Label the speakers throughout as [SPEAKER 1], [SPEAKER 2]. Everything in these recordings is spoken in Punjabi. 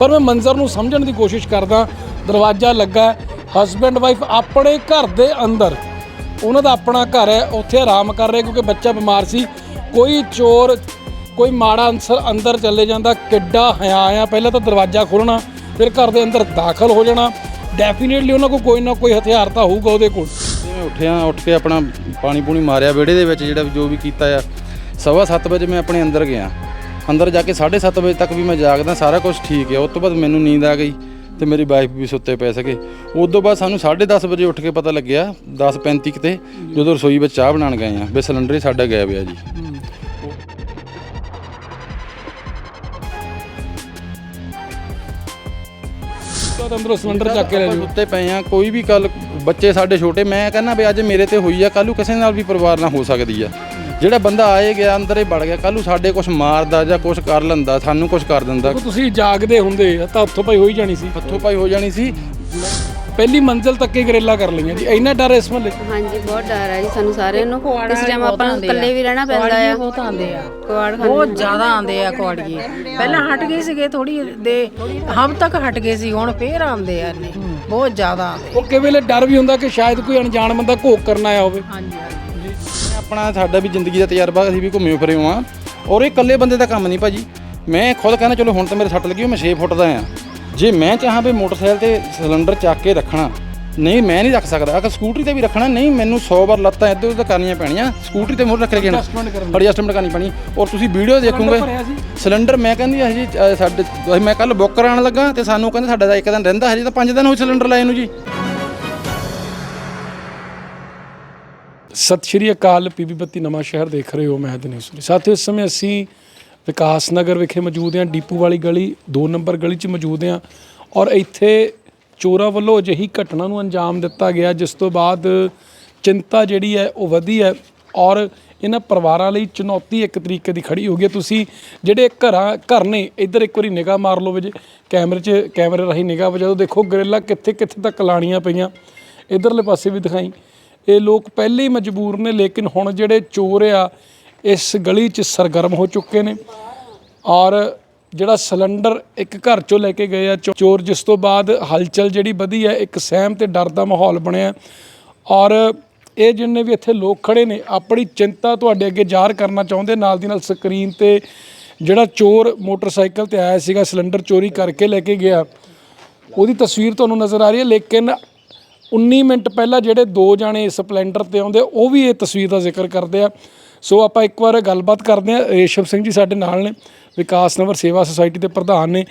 [SPEAKER 1] ਪਰ ਮੈਂ ਮੰਜ਼ਰ ਨੂੰ ਸਮਝਣ ਦੀ ਕੋਸ਼ਿਸ਼ ਕਰਦਾ, ਦਰਵਾਜ਼ਾ ਲੱਗਾ ਹਸਬੈਂਡ ਵਾਈਫ ਆਪਣੇ ਘਰ ਦੇ ਅੰਦਰ। ਉਹਨਾਂ ਦਾ ਆਪਣਾ ਘਰ ਹੈ, ਉੱਥੇ ਆਰਾਮ ਕਰ ਰਹੇ ਕਿਉਂਕਿ ਬੱਚਾ ਬਿਮਾਰ ਸੀ। ਕੋਈ ਚੋਰ, ਕੋਈ ਮਾੜਾ ਅੰਸਰ ਅੰਦਰ ਚਲੇ ਜਾਂਦਾ, ਕਿੱਡਾ ਹਿਆ ਆ। ਪਹਿਲਾਂ ਤਾਂ ਦਰਵਾਜ਼ਾ ਖੋਲਣਾ ਫਿਰ ਘਰ ਦੇ ਅੰਦਰ ਦਾਖਲ ਹੋ ਜਾਣਾ। ਡੈਫੀਨੇਟਲੀ ਉਹਨਾਂ ਕੋਲ ਕੋਈ ਨਾ ਕੋਈ ਹਥਿਆਰ ਤਾਂ ਹੋਊਗਾ ਉਹਦੇ ਕੋਲ।
[SPEAKER 2] ਮੈਂ ਉੱਠਿਆ, ਉੱਠ ਕੇ ਆਪਣਾ ਪਾਣੀ ਪੂਣੀ ਮਾਰਿਆ, ਵਿਹੜੇ ਦੇ ਵਿੱਚ ਜਿਹੜਾ ਜੋ ਵੀ ਕੀਤਾ ਆ, ਸਵਾ ਸੱਤ ਵਜੇ ਮੈਂ ਆਪਣੇ ਅੰਦਰ ਗਿਆ। ਅੰਦਰ ਜਾ ਕੇ 7:30 ਵਜੇ ਤੱਕ ਵੀ ਮੈਂ ਜਾਗਦਾ ਸਾਰਾ ਕੁਝ ਠੀਕ ਹੈ। ਉਸ ਤੋਂ ਬਾਅਦ ਮੈਨੂੰ ਨੀਂਦ ਆ ਗਈ ਤੇ ਮੇਰੀ ਵਾਈਫ ਵੀ ਸੁੱਤੇ ਪਏ ਸਕੇ ਉਸ ਤੋਂ ਬਾਅਦ ਸਾਨੂੰ 10:30 ਵਜੇ ਉੱਠ ਕੇ ਪਤਾ ਲੱਗਿਆ 10:35 ਕਿਤੇ ਜਦੋਂ ਰਸੋਈ ਵਿੱਚ ਚਾਹ ਬਣਾਉਣ ਗਏ ਆ ਵੀ ਸਿਲੰਡਰ ਹੀ ਸਾਡਾ ਗਾਇਬ ਆ ਜੀ।
[SPEAKER 1] ਤਾਂ ਅੰਦਰੋਂ ਸਿਲੰਡਰ ਚੱਕ ਕੇ ਲੈ ਜਾਓ।
[SPEAKER 2] ਸੁੱਤੇ ਪਏ ਆ ਕੋਈ ਵੀ ਕੱਲ ਬੱਚੇ ਸਾਡੇ ਛੋਟੇ ਮੈਂ ਕਹਿੰਦਾ ਵੀ ਅੱਜ ਮੇਰੇ ਤੇ ਹੋਈ ਆ ਕੱਲ੍ਹ ਨੂੰ ਕਿਸੇ ਨਾਲ ਵੀ ਪਰਿਵਾਰ ਨਾਲ ਹੋ ਸਕਦੀ ਆ। ਜਿਹੜਾ ਬੰਦਾ ਆਏ ਗਿਆ ਅੰਦਰ ਹੀ ਵੜ ਗਿਆ ਕੱਲ੍ਹ ਨੂੰ ਸਾਡੇ ਕੁਝ ਮਾਰਦਾ ਜਾਂ ਕੁਝ ਕਰ ਲੈਂਦਾ ਸਾਨੂੰ ਕੁਝ ਕਰ ਦਿੰਦਾ।
[SPEAKER 1] ਦੇਖੋ ਤੁਸੀਂ ਜਾਗਦੇ ਹੁੰਦੇ ਤਾਂ ਉੱਥੋਂ ਭਾਈ ਹੋਈ ਜਾਣੀ ਸੀ।
[SPEAKER 2] ਹੱਥੋਂ ਪਾਈ ਹੋ ਜਾਣੀ ਸੀ।
[SPEAKER 1] ਪਹਿਲੀ ਮੰਜ਼ਿਲ ਤੱਕ ਹੀ ਗਰੇਲਾ ਕਰ ਲਈਆਂ ਜੀ। ਇੰਨਾ ਡਰ ਇਸ ਮਹੱਲੇ
[SPEAKER 3] ਹਾਂਜੀ ਬਹੁਤ ਡਰ ਹੈ ਜੀ ਸਾਨੂੰ ਸਾਰਿਆਂ ਨੂੰ। ਇਸ ਟਾਈਮ ਆਪਾਂ ਨੂੰ ਇਕੱਲੇ ਵੀ ਰਹਿਣਾ ਪੈਂਦਾ ਆ।
[SPEAKER 4] ਬਹੁਤ ਆਉਂਦੇ ਆ।
[SPEAKER 3] ਕੁਆੜ ਖਾਨੇ
[SPEAKER 4] ਬਹੁਤ ਜ਼ਿਆਦਾ ਆਉਂਦੇ ਆ ਕੁਆੜੀਏ। ਪਹਿਲਾਂ ਹਟ ਗਏ ਸੀਗੇ ਥੋੜੀ ਦੇ ਹਮ ਤੱਕ ਹਟ ਗਏ ਸੀ ਹੁਣ ਫੇਰ ਆਉਂਦੇ ਆ ਨੇ ਬਹੁਤ ਜ਼ਿਆਦਾ ਆਉਂਦੇ
[SPEAKER 1] ਉਹ ਕਿਵੇਂ ਵੇਲੇ ਡਰ ਵੀ ਹੁੰਦਾ ਕਿ ਸ਼ਾਇਦ ਕੋਈ ਅਣਜਾਣ ਬੰਦਾ ਘੋਕ ਕਰਨ ਆਇਆ ਹੋਵੇ।
[SPEAKER 4] ਹਾਂਜੀ।
[SPEAKER 2] ਆਪਣਾ ਸਾਡਾ ਵੀ ਜ਼ਿੰਦਗੀ ਦਾ ਤਜਰਬਾ ਅਸੀਂ ਵੀ ਘੁੰਮੇ ਫਿਰੇ ਹਾਂ। ਔਰ ਇਹ ਇਕੱਲੇ ਬੰਦੇ ਦਾ ਕੰਮ ਨਹੀਂ ਭਾਜੀ। ਮੈਂ ਖੁਦ ਕਹਿੰਦਾ ਚਲੋ ਹੁਣ ਤਾਂ ਮੇਰੇ ਸੱਟ ਲੱਗੀ ਮੈਂ 6 ਫੁੱਟ ਦਾ ਆ ਜੇ ਮੈਂ ਚਾਹਾਂ ਵੀ ਮੋਟਰਸਾਈਕਲ ਤੇ ਸਿਲੰਡਰ ਚੱਕ ਕੇ ਰੱਖਣਾ ਨਹੀਂ ਮੈਂ ਨਹੀਂ ਰੱਖ ਸਕਦਾ। ਅਗਰ ਸਕੂਟਰੀ ਤੇ ਵੀ ਰੱਖਣਾ ਨਹੀਂ ਮੈਨੂੰ 100 ਵਾਰ ਲੱਤਾਂ ਇੱਧਰ ਉੱਧਰ ਕਰਨੀਆਂ ਪੈਣੀਆਂ। ਸਕੂਟਰੀ ਤੇ ਮੋਰ ਰੱਖ ਕੇ। ਐਡਜਸਟਮੈਂਟ ਕਰਨੀ। ਪੈਣੀ। ਔਰ ਤੁਸੀਂ ਵੀਡੀਓ ਦੇਖੋਗੇ? ਸਿਲੰਡਰ ਮੈਂ ਕਹਿੰਦੀ ਹਾਂ ਜੀ ਅ, ਸਾਡੇ ਮੈਂ ਕੱਲ ਬੁੱਕ ਕਰਾਉਣ ਲੱਗਾ ਤੇ ਸਾਨੂੰ ਕਹਿੰਦੇ ਸਾਡਾ ਤਾਂ ਇੱਕ ਦਿਨ ਰਹਿੰਦਾ ਹਜੇ ਤਾਂ 5 ਦਿਨ ਹੋਏ ਸਿਲੰਡਰ ਲਾਏ ਨੂੰ ਜੀ।
[SPEAKER 1] ਸਤਿ ਸ਼੍ਰੀ ਅਕਾਲ ਪੀਬੀ ਬੱਤੀ ਨਵਾਂ ਸ਼ਹਿਰ ਦੇਖ ਰਹੇ ਹੋ ਮੈਂ ਦਿਨੇਸ਼ਵਰੀ ਸਾਥੀਓ, ਇਸ ਸਮੇਂ ਅਸੀਂ ਵਿਕਾਸ ਨਗਰ ਵਿਖੇ ਮੌਜੂਦ ਹਾਂ, ਡੀਪੂ ਵਾਲੀ ਗਲੀ 2 ਨੰਬਰ ਗਲੀ 'ਚ ਮੌਜੂਦ ਹਾਂ ਔਰ ਇੱਥੇ ਚੋਰਾਂ ਵੱਲੋਂ ਅਜਿਹੀ ਘਟਨਾ ਨੂੰ ਅੰਜਾਮ ਦਿੱਤਾ ਗਿਆ, ਜਿਸ ਤੋਂ ਬਾਅਦ ਚਿੰਤਾ ਜਿਹੜੀ ਹੈ ਉਹ ਵਧੀ ਹੈ ਔਰ ਇਹਨਾਂ ਪਰਿਵਾਰਾਂ ਲਈ ਚੁਣੌਤੀ ਇੱਕ ਤਰੀਕੇ ਦੀ ਖੜੀ ਹੋ ਗਈ ਹੈ। ਤੁਸੀਂ ਜਿਹੜੇ ਘਰਾਂ, ਘਰ ਨੇ, ਇੱਧਰ ਇੱਕ ਵਾਰੀ ਨਿਗਾਹ ਮਾਰ ਲਓ ਜੇ ਕੈਮਰੇ 'ਚ, ਕੈਮਰੇ ਰਾਹੀਂ ਨਿਗਾਹ ਵਜਾ ਦਿਓ। ਦੇਖੋ, ਗਰਿੱਲਾਂ ਕਿੱਥੇ ਕਿੱਥੇ ਤੱਕ ਲਾਣੀਆਂ ਪਈਆਂ। ਇਧਰਲੇ ਪਾਸੇ ਵੀ ਦਿਖਾਈ। ਇਹ ਲੋਕ ਪਹਿਲੇ ਹੀ ਮਜਬੂਰ ਨੇ, ਲੇਕਿਨ ਹੁਣ ਜਿਹੜੇ ਚੋਰ ਆ, ਇਸ ਗਲੀ 'ਚ ਸਰਗਰਮ ਹੋ ਚੁੱਕੇ ਨੇ। ਔਰ ਜਿਹੜਾ ਸਿਲੰਡਰ ਇੱਕ ਘਰ ਚੋਂ ਲੈ ਕੇ ਗਏ ਆ, ਚੋ- ਚੋਰ, ਜਿਸ ਤੋਂ ਬਾਅਦ ਹਲਚਲ ਜਿਹੜੀ ਵਧੀ ਹੈ ਇੱਕ ਸਹਿਮ ਤੇ ਡਰ ਦਾ ਮਾਹੌਲ ਬਣਿਆ। ਔਰ ਇਹ ਜਿੰਨੇ ਵੀ ਇੱਥੇ ਲੋਕ ਖੜੇ ਨੇ, ਆਪਣੀ ਚਿੰਤਾ ਤੁਹਾਡੇ ਅੱਗੇ ਜ਼ਾਹਰ ਕਰਨਾ ਚਾਹੁੰਦੇ, ਨਾਲ ਦੀ ਨਾਲ ਸਕਰੀਨ ਤੇ ਜਿਹੜਾ ਚੋਰ ਮੋਟਰਸਾਈਕਲ ਤੇ ਆਇਆ ਸੀਗਾ, ਸਿਲੰਡਰ ਚੋਰੀ ਕਰਕੇ ਲੈ ਕੇ ਗਿਆ। ਉਹਦੀ ਤਸਵੀਰ ਤੁਹਾਨੂੰ ਨਜ਼ਰ ਆ ਰਹੀ ਹੈ, ਲੇਕਿਨ 19 ਮਿੰਟ ਪਹਿਲਾਂ ਜਿਹੜੇ ਦੋ ਜਾਣੇ ਸਪਲੈਂਡਰ ਤੇ ਆਉਂਦੇ, ਉਹ ਵੀ ਇਹ ਤਸਵੀਰ ਦਾ ਜ਼ਿਕਰ ਕਰਦੇ ਆ। ਸੋ ਆਪਾਂ ਇੱਕ ਵਾਰ ਗੱਲਬਾਤ ਕਰਦੇ ਆ ਰੇਸ਼ਮ ਸਿੰਘ ਜੀ ਸਾਡੇ ਨਾਲ ਨੇ, ਵਿਕਾਸ ਨਗਰ ਸੇਵਾ ਸੁਸਾਇਟੀ ਦੇ ਪ੍ਰਧਾਨ ਨੇ।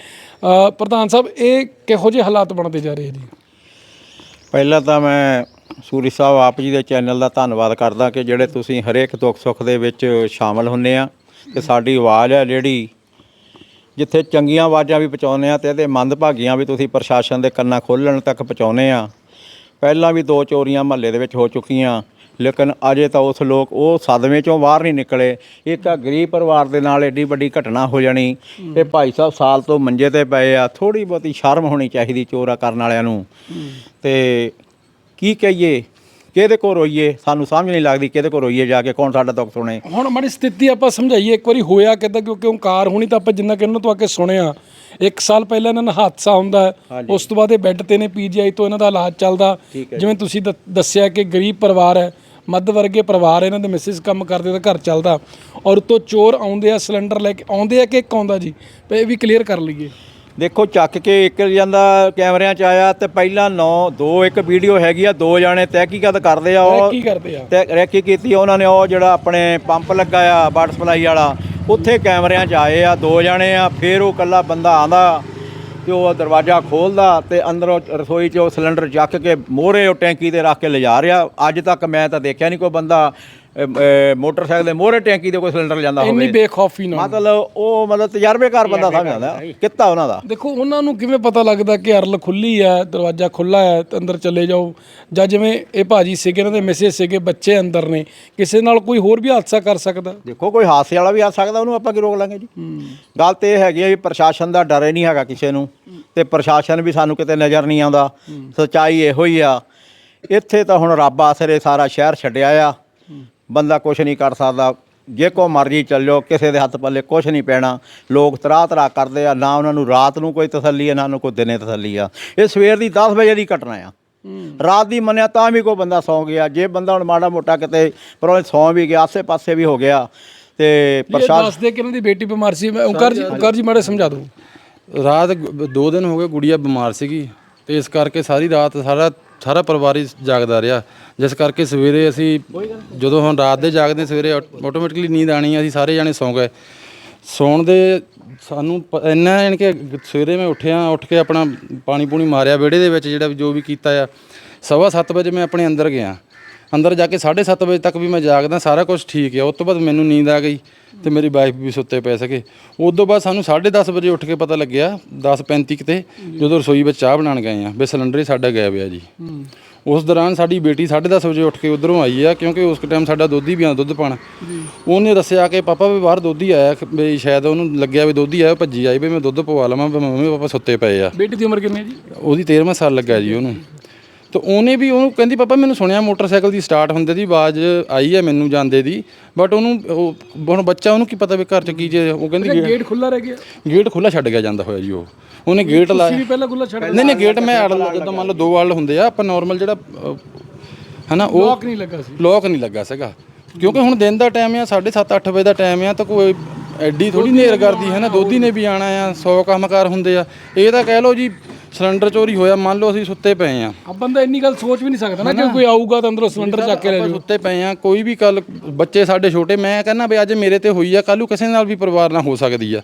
[SPEAKER 1] ਪ੍ਰਧਾਨ ਸਾਹਿਬ, ਇਹ ਕਿਹੋ ਜਿਹੇ ਹਾਲਾਤ ਬਣਦੇ ਜਾ ਰਹੇ ਜੀ?
[SPEAKER 5] ਪਹਿਲਾਂ ਤਾਂ ਮੈਂ ਸੂਰੀ ਸਾਹਿਬ ਆਪ ਜੀ ਦੇ ਚੈਨਲ ਦਾ ਧੰਨਵਾਦ ਕਰਦਾ ਕਿ ਜਿਹੜੇ ਤੁਸੀਂ ਹਰੇਕ ਦੁੱਖ ਸੁੱਖ ਦੇ ਵਿੱਚ ਸ਼ਾਮਲ ਹੁੰਨੇ ਆ ਤੇ ਸਾਡੀ ਆਵਾਜ਼ ਹੈ ਜਿਹੜੀ ਜਿੱਥੇ ਚੰਗੀਆਂ ਆਵਾਜ਼ਾਂ ਵੀ ਪਹੁੰਚਾਉਂਦੇ ਆ ਤੇ ਇਹਦੇ ਮੰਦਭਾਗੀਆਂ ਵੀ ਤੁਸੀਂ ਪ੍ਰਸ਼ਾਸਨ ਦੇ ਕੰਨਾਂ ਖੋਲਣ ਤੱਕ ਪਹੁੰਚਾਉਂਦੇ ਆ। ਪਹਿਲਾਂ ਵੀ ਦੋ ਚੋਰੀਆਂ ਮਹੱਲੇ ਦੇ ਵਿੱਚ ਹੋ ਚੁੱਕੀਆਂ, ਲੇਕਿਨ ਅਜੇ ਤਾਂ ਉਸ ਲੋਕ ਉਹ ਸਦਮੇ ਚੋਂ ਬਾਹਰ ਨਹੀਂ ਨਿਕਲੇ। ਇੱਕ ਆ ਗਰੀਬ ਪਰਿਵਾਰ ਦੇ ਨਾਲ ਏਡੀ ਵੱਡੀ ਘਟਨਾ ਹੋ ਜਾਣੀ ਇਹ ਭਾਈ ਸਾਹਿਬ ਸਾਲ ਤੋਂ ਮੰਜੇ ਤੇ ਪਏ ਆ ਥੋੜੀ ਬਹੁਤੀ ਸ਼ਰਮ ਹੋਣੀ ਚਾਹੀਦੀ ਚੋਰਾ ਕਰਨ ਵਾਲਿਆਂ ਨੂੰ। ਤੇ ਕੀ ਕਹੀਏ? ਕਿਹਦੇ ਕੋਲ ਰੋਈਏ? ਸਾਨੂੰ ਸਮਝ ਨਹੀਂ ਲੱਗਦੀ ਕਿਹਦੇ ਕੋਲ ਰੋਈਏ ਜਾ ਕੇ, ਕੌਣ ਸਾਡਾ ਦੁੱਖ ਸੁਣੇ?
[SPEAKER 1] ਹੁਣ ਮਾੜੀ ਸਥਿਤੀ ਆਪਾਂ ਸਮਝਾਈਏ, ਇੱਕ ਵਾਰੀ ਹੋਇਆ ਕਿੱਦਾਂ, ਕਿਉਂਕਿ ਓਂਕਾਰ ਹੋਣੀ ਤਾਂ ਆਪਾਂ ਜਿੰਨਾ ਕਿ ਇਹਨਾਂ ਤੋਂ ਆ ਕੇ ਸੁਣਿਆ। ਇੱਕ ਸਾਲ ਪਹਿਲਾਂ ਇਹਨਾਂ ਨਾਲ ਹਾਦਸਾ ਹੁੰਦਾ। ਉਸ ਤੋਂ ਬਾਅਦ ਇਹ ਬੈੱਡ ਤੇ ਨੇ ਪੀਜੀਆਈ ਤੋਂ ਇਹਨਾਂ ਦਾ ਇਲਾਜ ਚੱਲਦਾ। ਜਿਵੇਂ ਤੁਸੀਂ ਦੱਸਿਆ ਕਿ ਗਰੀਬ ਪਰਿਵਾਰ ਹੈ ਮੱਧ ਵਰਗੇ ਪਰਿਵਾਰ ਇਹਨਾਂ ਦੇ ਮਿਸਿਸ ਕੰਮ ਕਰਦੇ ਤਾਂ ਘਰ ਚੱਲਦਾ। ਔਰ ਉਤੋਂ ਚੋਰ ਆਉਂਦੇ ਆ ਸਿਲੰਡਰ ਲੈ ਕੇ ਆਉਂਦੇ ਆ ਕਿ ਇੱਕ ਆਉਂਦਾ ਜੀ? ਇਹ ਵੀ ਕਲੀਅਰ ਕਰ ਲਈਏ।
[SPEAKER 5] ਦੇਖੋ ਚੱਕ ਕੇ ਇੱਕ ਜਾਂਦਾ ਕੈਮਰਿਆਂ 'ਚ ਆਇਆ ਤੇ ਪਹਿਲਾਂ 9 ਦੋ ਇੱਕ ਵੀਡੀਓ ਹੈਗੀ ਆ ਦੋ ਜਾਣੇ ਤਹਿਕੀਕਤ ਕਰਦੇ ਆ ਉਹ
[SPEAKER 1] ਕੀ ਕਰਦੇ ਆ।
[SPEAKER 5] ਤੇ ਰੈਕੀ ਕੀਤੀ ਉਹਨਾਂ ਨੇ ਉਹ ਜਿਹੜਾ ਆਪਣੇ ਪੰਪ ਲੱਗਾ ਆ ਵਾਟਰ ਸਪਲਾਈ ਵਾਲਾ ਉੱਥੇ ਕੈਮਰਿਆਂ 'ਚ ਆਏ ਆ, ਦੋ ਜਾਣੇ ਆ, ਫਿਰ ਉਹ ਕੱਲਾ ਬੰਦਾ ਆਂਦਾ ਤੇ ਉਹ ਦਰਵਾਜ਼ਾ ਖੋਲਦਾ ਤੇ ਅੰਦਰੋਂ ਰਸੋਈ 'ਚ ਉਹ ਸਿਲੰਡਰ ਚੱਕ ਕੇ ਮੋਹਰੇ ਉਹ ਟੈਂਕੀ ਤੇ ਰੱਖ ਕੇ ਲਿਜਾ ਰਿਹਾ। ਅੱਜ ਤੱਕ ਮੈਂ ਤਾਂ ਦੇਖਿਆ ਨਹੀਂ ਕੋਈ ਬੰਦਾ ਮੋਟਰਸਾਈਕਲ ਦੇ ਮੋਹਰੇ ਟੈਂਕੀ ਤੇ ਕੋਈ ਸਿਲੰਡਰ
[SPEAKER 1] ਇੰਨੀ
[SPEAKER 5] ਹੋਵੇ।
[SPEAKER 1] ਬੇਖੌਫੀ ਨਾਲ।
[SPEAKER 5] ਮਤਲਬ ਉਹ ਮਤਲਬ ਤਜਰਬੇਕਾਰ ਬੰਦਾ ਸਮਝਦਾ ਕਿੱਤਾ ਉਹਨਾਂ ਦਾ।
[SPEAKER 1] ਦੇਖੋ ਉਹਨਾਂ ਨੂੰ ਕਿਵੇਂ ਪਤਾ ਲੱਗਦਾ ਕਿ ਅਰਲ ਖੁੱਲੀ ਹੈ ਦਰਵਾਜ਼ਾ ਖੁੱਲਾ ਹੈ ਤੇ ਅੰਦਰ ਚਲੇ ਜਾਓ। ਜਾਂ ਜਿਵੇਂ ਇਹ ਭਾਜੀ ਸੀਗੇ ਇਹਨਾਂ ਦੇ ਮੈਸੇਜ ਸੀਗੇ ਬੱਚੇ ਅੰਦਰ ਨੇ ਕਿਸੇ ਨਾਲ ਕੋਈ ਹੋਰ ਵੀ ਹਾਦਸਾ ਕਰ ਸਕਦਾ?
[SPEAKER 5] ਦੇਖੋ ਕੋਈ ਹਾਦਸੇ ਵਾਲਾ ਵੀ ਆ ਸਕਦਾ ਉਹਨੂੰ ਆਪਾਂ ਕੀ ਰੋਕ ਲਾਂਗੇ ਜੀ? ਗੱਲ ਤੇ ਇਹ ਹੈਗੀ ਆ ਵੀ ਪ੍ਰਸ਼ਾਸਨ ਦਾ ਡਰ ਹੀ ਨਹੀਂ ਹੈਗਾ ਕਿਸੇ ਨੂੰ ਤੇ ਪ੍ਰਸ਼ਾਸਨ ਵੀ ਸਾਨੂੰ ਕਿਤੇ ਨਜ਼ਰ ਨਹੀਂ ਆਉਂਦਾ। ਸੱਚਾਈ ਇਹੋ ਹੀ ਆ। ਇੱਥੇ ਤਾਂ ਹੁਣ ਰੱਬ ਆਸਰੇ ਸਾਰਾ ਸ਼ਹਿਰ ਛੱਡਿਆ ਆ। ਬੰਦਾ ਕੁਝ ਨਹੀਂ ਕਰ ਸਕਦਾ। ਜੇ ਕੋ ਮਰਜ਼ੀ ਚੱਲ ਜਾਓ ਕਿਸੇ ਦੇ ਹੱਥ ਪੱਲੇ ਕੁਝ ਨਹੀਂ ਪੈਣਾ। ਲੋਕ ਤਰਾ ਤਰਾ ਕਰਦੇ ਆ ਨਾ ਉਹਨਾਂ ਨੂੰ ਰਾਤ ਨੂੰ ਕੋਈ ਤਸੱਲੀ ਆ ਨਾ ਨੂੰ ਕੋਈ ਦਿਨੇ ਤਸੱਲੀ ਆ। ਇਹ ਸਵੇਰ ਦੀ 10 ਵਜੇ ਦੀ ਘਟਨਾ ਆ। ਰਾਤ ਦੀ ਮੰਨਿਆ ਤਾਂ ਵੀ ਕੋਈ ਬੰਦਾ ਸੌਂ ਗਿਆ। ਜੇ ਬੰਦਾ ਹੁਣ ਮਾੜਾ ਮੋਟਾ ਕਿਤੇ ਪਰ ਸੌਂ ਵੀ ਗਿਆ ਆਸੇ ਪਾਸੇ ਵੀ ਹੋ ਗਿਆ ਤੇ ਪ੍ਰਸ਼ਾਦ
[SPEAKER 1] ਦੱਸਦੇ ਕਿ ਇਹਨਾਂ ਦੀ ਬੇਟੀ ਬਿਮਾਰ ਸੀ। ਮੈਂ ਓਂਕਾਰ ਜੀ ਓਂਕਾਰ ਜੀ ਮਾੜੇ ਸਮਝਾ ਦਿਓ।
[SPEAKER 2] ਰਾਤ ਗ- ਦੋ ਦਿਨ ਹੋ ਗਏ ਗੁੜੀਆ ਬਿਮਾਰ ਸੀਗੀ ਤੇ ਇਸ ਕਰਕੇ ਸਾਰੀ ਰਾਤ ਸਾਰਾ ਸਾਰਾ ਪਰਿਵਾਰ ਹੀ ਜਾਗਦਾ ਰਿਹਾ। ਜਿਸ ਕਰਕੇ ਸਵੇਰੇ ਅਸੀਂ ਜਦੋਂ ਹੁਣ ਰਾਤ ਦੇ ਜਾਗਦੇ ਸਵੇਰੇ ਆਟੋਮੈਟਿਕਲੀ ਨੀਂਦ ਆਣੀ ਅਸੀਂ ਸਾਰੇ ਜਾਣੇ ਸੌਂ ਗਏ। ਸੌਣ ਦੇ ਸਾਨੂੰ ਪ- ਇੰਨਾ ਯਾਨੀ ਕਿ ਸਵੇਰੇ ਮੈਂ ਉੱਠਿਆ ਉੱਠ ਕੇ ਆਪਣਾ ਪਾਣੀ ਪੂਣੀ ਮਾਰਿਆ ਵਿਹੜੇ ਦੇ ਵਿੱਚ ਜਿਹੜਾ ਵੀ ਜੋ ਵੀ ਕੀਤਾ ਆ। ਸਵਾ ਸੱਤ ਵਜੇ ਮੈਂ ਆਪਣੇ ਅੰਦਰ ਗਿਆ। ਅੰਦਰ ਜਾ ਕੇ 7:30 ਵਜੇ ਤੱਕ ਵੀ ਮੈਂ ਜਾਗਦਾ ਸਾਰਾ ਕੁਝ ਠੀਕ ਹੈ ਉਸ ਤੋਂ ਬਾਅਦ ਮੈਨੂੰ ਨੀਂਦ ਆ ਗਈ ਤੇ ਮੇਰੀ ਵਾਈਫ ਵੀ ਸੁੱਤੇ ਪਏ ਸਕੇ ਉਸ ਤੋਂ ਬਾਅਦ ਸਾਨੂੰ 10:30 ਵਜੇ ਉੱਠ ਕੇ ਪਤਾ ਲੱਗਿਆ 10:35 ਕਿਤੇ ਜਦੋਂ ਰਸੋਈ ਵਿੱਚ ਚਾਹ ਬਣਾਉਣ ਗਏ ਆ। ਵੀ ਸਿਲੰਡਰ ਹੀ ਸਾਡਾ ਗਾਇਬ ਆ ਜੀ। ਉਸ ਦੌਰਾਨ ਸਾਡੀ ਬੇਟੀ 10:30 ਵਜੇ ਉੱਠ ਕੇ ਉਧਰੋਂ ਆਈ ਆ ਕਿਉਂਕਿ ਉਸ ਟਾਈਮ ਸਾਡਾ ਦੁੱਧ ਹੀ ਪਿਆ ਦੁੱਧ ਪਾਣ ਉਹਨੇ ਦੱਸਿਆ ਕਿ ਪਾਪਾ ਵੀ ਬਾਹਰ ਦੁੱਧ ਹੀ ਆਇਆ ਵੀ ਸ਼ਾਇਦ ਉਹਨੂੰ ਲੱਗਿਆ ਵੀ ਦੁੱਧ ਹੀ ਆਇਆ ਭੱਜੀ ਆਈ ਵੀ ਮੈਂ ਦੁੱਧ ਪਵਾ ਲਵਾਂ ਵੀ ਮੰਮੀ ਪਾਪਾ ਸੁੱਤੇ ਪਏ ਆ।
[SPEAKER 1] ਬੇਟੀ ਦੀ ਉਮਰ ਕਿੰਨੀ ਹੈ ਜੀ?
[SPEAKER 2] ਉਹਦੀ 13ਵਾਂ ਸਾਲ ਲੱਗਾ ਜੀ ਉਹਨੂੰ। ਤੇ ਉਹਨੇ ਵੀ ਉਹਨੂੰ ਕਹਿੰਦੀ ਪਾਪਾ ਮੈਨੂੰ ਸੁਣਿਆ ਮੋਟਰਸਾਈਕਲ ਦੀ ਸਟਾਰਟ ਹੁੰਦੇ ਦੀ ਆਵਾਜ਼ ਆਈ ਹੈ ਮੈਨੂੰ ਜਾਂਦੇ ਦੀ ਬਟ ਉਹਨੂੰ ਉਹ ਹੁਣ ਬੱਚਾ ਉਹਨੂੰ ਕੀ ਪਤਾ ਵੀ ਘਰ ਚ ਕੀ ਜੇ ਉਹ ਕਹਿੰਦੀ
[SPEAKER 1] ਗੇਟ ਖੁੱਲਾ ਰਹਿ ਗਿਆ।
[SPEAKER 2] ਗੇਟ ਖੁੱਲਾ ਛੱਡ ਗਿਆ ਜਾਂਦਾ ਹੋਇਆ ਜੀ ਉਹ। ਉਹਨੇ ਗੇਟ ਲਾਇਆ
[SPEAKER 1] ਵੀ ਪਹਿਲਾਂ ਖੁੱਲਾ ਛੱਡ
[SPEAKER 2] ਨਹੀਂ ਨਹੀਂ ਗੇਟ ਮੈਂ ਅੜ ਜਦੋਂ ਮੰਨ ਲਓ ਦੋ ਵਾਲ ਹੁੰਦੇ ਆ ਆਪਾਂ ਨਾਰਮਲ ਜਿਹੜਾ ਹਨਾ ਉਹ
[SPEAKER 1] ਲੋਕ ਨਹੀਂ ਲੱਗਾ ਸੀ।
[SPEAKER 2] ਲੋਕ ਨਹੀਂ ਲੱਗਾ ਸੀਗਾ। ਕਿਉਂਕਿ ਹੁਣ ਦਿਨ ਦਾ ਟਾਈਮ ਆ 7:30 8 ਵਜੇ ਦਾ ਟਾਈਮ ਆ ਤਾਂ ਕੋਈ ਐਡੀ ਥੋੜੀ ਨੇਰ ਕਰਦੀ ਹੈ ਨਾ ਦੋਧੀ ਨੇ ਵੀ ਆਣਾ ਆ 100 ਕੰਮਕਾਰ ਹੁੰਦੇ ਆ। ਇਹ ਤਾਂ ਕਹਿ ਲਓ ਜੀ ਸਿਲੰਡਰ ਚੋਰੀ ਹੋਇਆ ਮੰਨ ਲਓ ਅਸੀਂ ਸੁੱਤੇ ਪਏ ਆ
[SPEAKER 1] ਆ ਬੰਦਾ ਇੰਨੀ ਗੱਲ ਸੋਚ ਵੀ ਨਹੀਂ ਸਕਦਾ ਨਾ ਕਿ ਕੋਈ ਆਊਗਾ ਤਾਂ ਅੰਦਰੋਂ ਸਿਲੰਡਰ ਚੱਕ ਕੇ ਲੈ
[SPEAKER 2] ਆਪਾਂ
[SPEAKER 1] ਜਾਊ।
[SPEAKER 2] ਸੁੱਤੇ ਪਏ ਆ ਕੋਈ ਵੀ ਕੱਲ ਬੱਚੇ ਸਾਡੇ ਛੋਟੇ ਮੈਂ ਕਹਿੰਦਾ ਵੀ ਅੱਜ ਮੇਰੇ ਤੇ ਹੋਈ ਆ ਕੱਲੂ ਕਿਸੇ ਨਾਲ ਵੀ ਪਰਿਵਾਰ ਨਾਲ ਹੋ ਸਕਦੀ ਆ।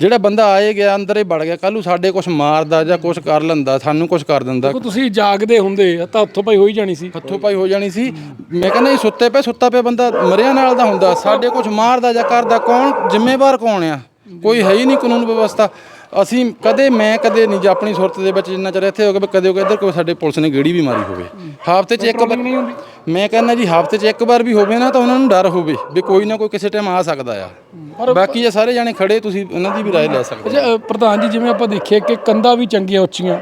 [SPEAKER 2] ਜਿਹੜਾ ਬੰਦਾ ਆਏ ਗਿਆ ਅੰਦਰ ਹੀ ਵੜ ਗਿਆ ਕੱਲੂ ਸਾਡੇ ਕੁਝ ਮਾਰਦਾ ਜਾਂ ਕੁਝ ਕਰ ਲੈਂਦਾ ਸਾਨੂੰ ਕੁਝ ਕਰ ਦਿੰਦਾ।
[SPEAKER 1] ਦੇਖੋ ਤੁਸੀਂ ਜਾਗਦੇ ਹੁੰਦੇ ਤਾਂ ਹੱਥੋਂ ਪਾਈ ਹੋਈ ਜਾਣੀ ਸੀ।
[SPEAKER 2] ਹੱਥੋਂ ਪਾਈ ਹੋ ਜਾਣੀ ਸੀ। ਮੈਂ ਕਹਿੰਦਾ ਇਹ ਸੁੱਤੇ ਪਏ ਸੁੱਤਾ ਪਿਆ ਬੰਦਾ ਮਰਿਆ ਨਾਲ ਦਾ ਹੁੰਦਾ ਸਾਡੇ ਕੁਝ ਮਾਰਦਾ ਜਾਂ ਕਰਦਾ ਕੌਣ ਜ਼ਿੰਮੇਵਾਰ ਕੌਣ ਆ? ਕੋਈ ਹੈ ਹੀ ਨਹੀਂ ਕਾਨੂੰਨ ਵਿਵਸਥਾ। ਅਸੀਂ ਕਦੇ ਮੈਂ ਕਦੇ ਨਹੀਂ ਜੀ ਆਪਣੀ ਸੁਰਤ ਦੇ ਵਿੱਚ ਜਿੰਨਾ ਚਿਰ ਇੱਥੇ ਹੋ ਵੀ ਕਦੇ ਉਹ ਇੱਧਰ ਕੋਈ ਸਾਡੇ ਪੁਲਿਸ ਨੇ ਗੇੜੀ ਵੀ ਮਾਰੀ ਹੋਵੇ। ਹਫ਼ਤੇ 'ਚ ਇੱਕ ਵਾਰ ਮੈਂ ਕਹਿੰਦਾ ਜੀ ਹਫ਼ਤੇ 'ਚ ਇੱਕ ਵਾਰ ਵੀ ਹੋਵੇ ਨਾ ਤਾਂ ਉਹਨਾਂ ਨੂੰ ਡਰ ਹੋਵੇ ਵੀ ਕੋਈ ਨਾ ਕੋਈ ਕਿਸੇ ਟਾਈਮ ਆ ਸਕਦਾ ਆ। ਬਾਕੀ ਇਹ ਸਾਰੇ ਜਾਣੇ ਖੜੇ ਤੁਸੀਂ ਉਹਨਾਂ ਦੀ ਵੀ ਰਾਏ ਲੈ ਸਕਦੇ
[SPEAKER 1] ਅੱਛਾ ਪ੍ਰਧਾਨ ਜੀ ਜਿਵੇਂ ਆਪਾਂ ਦੇਖੀਏ ਕਿ ਕੰਧਾਂ ਵੀ ਚੰਗੀਆਂ ਉੱਚੀਆਂ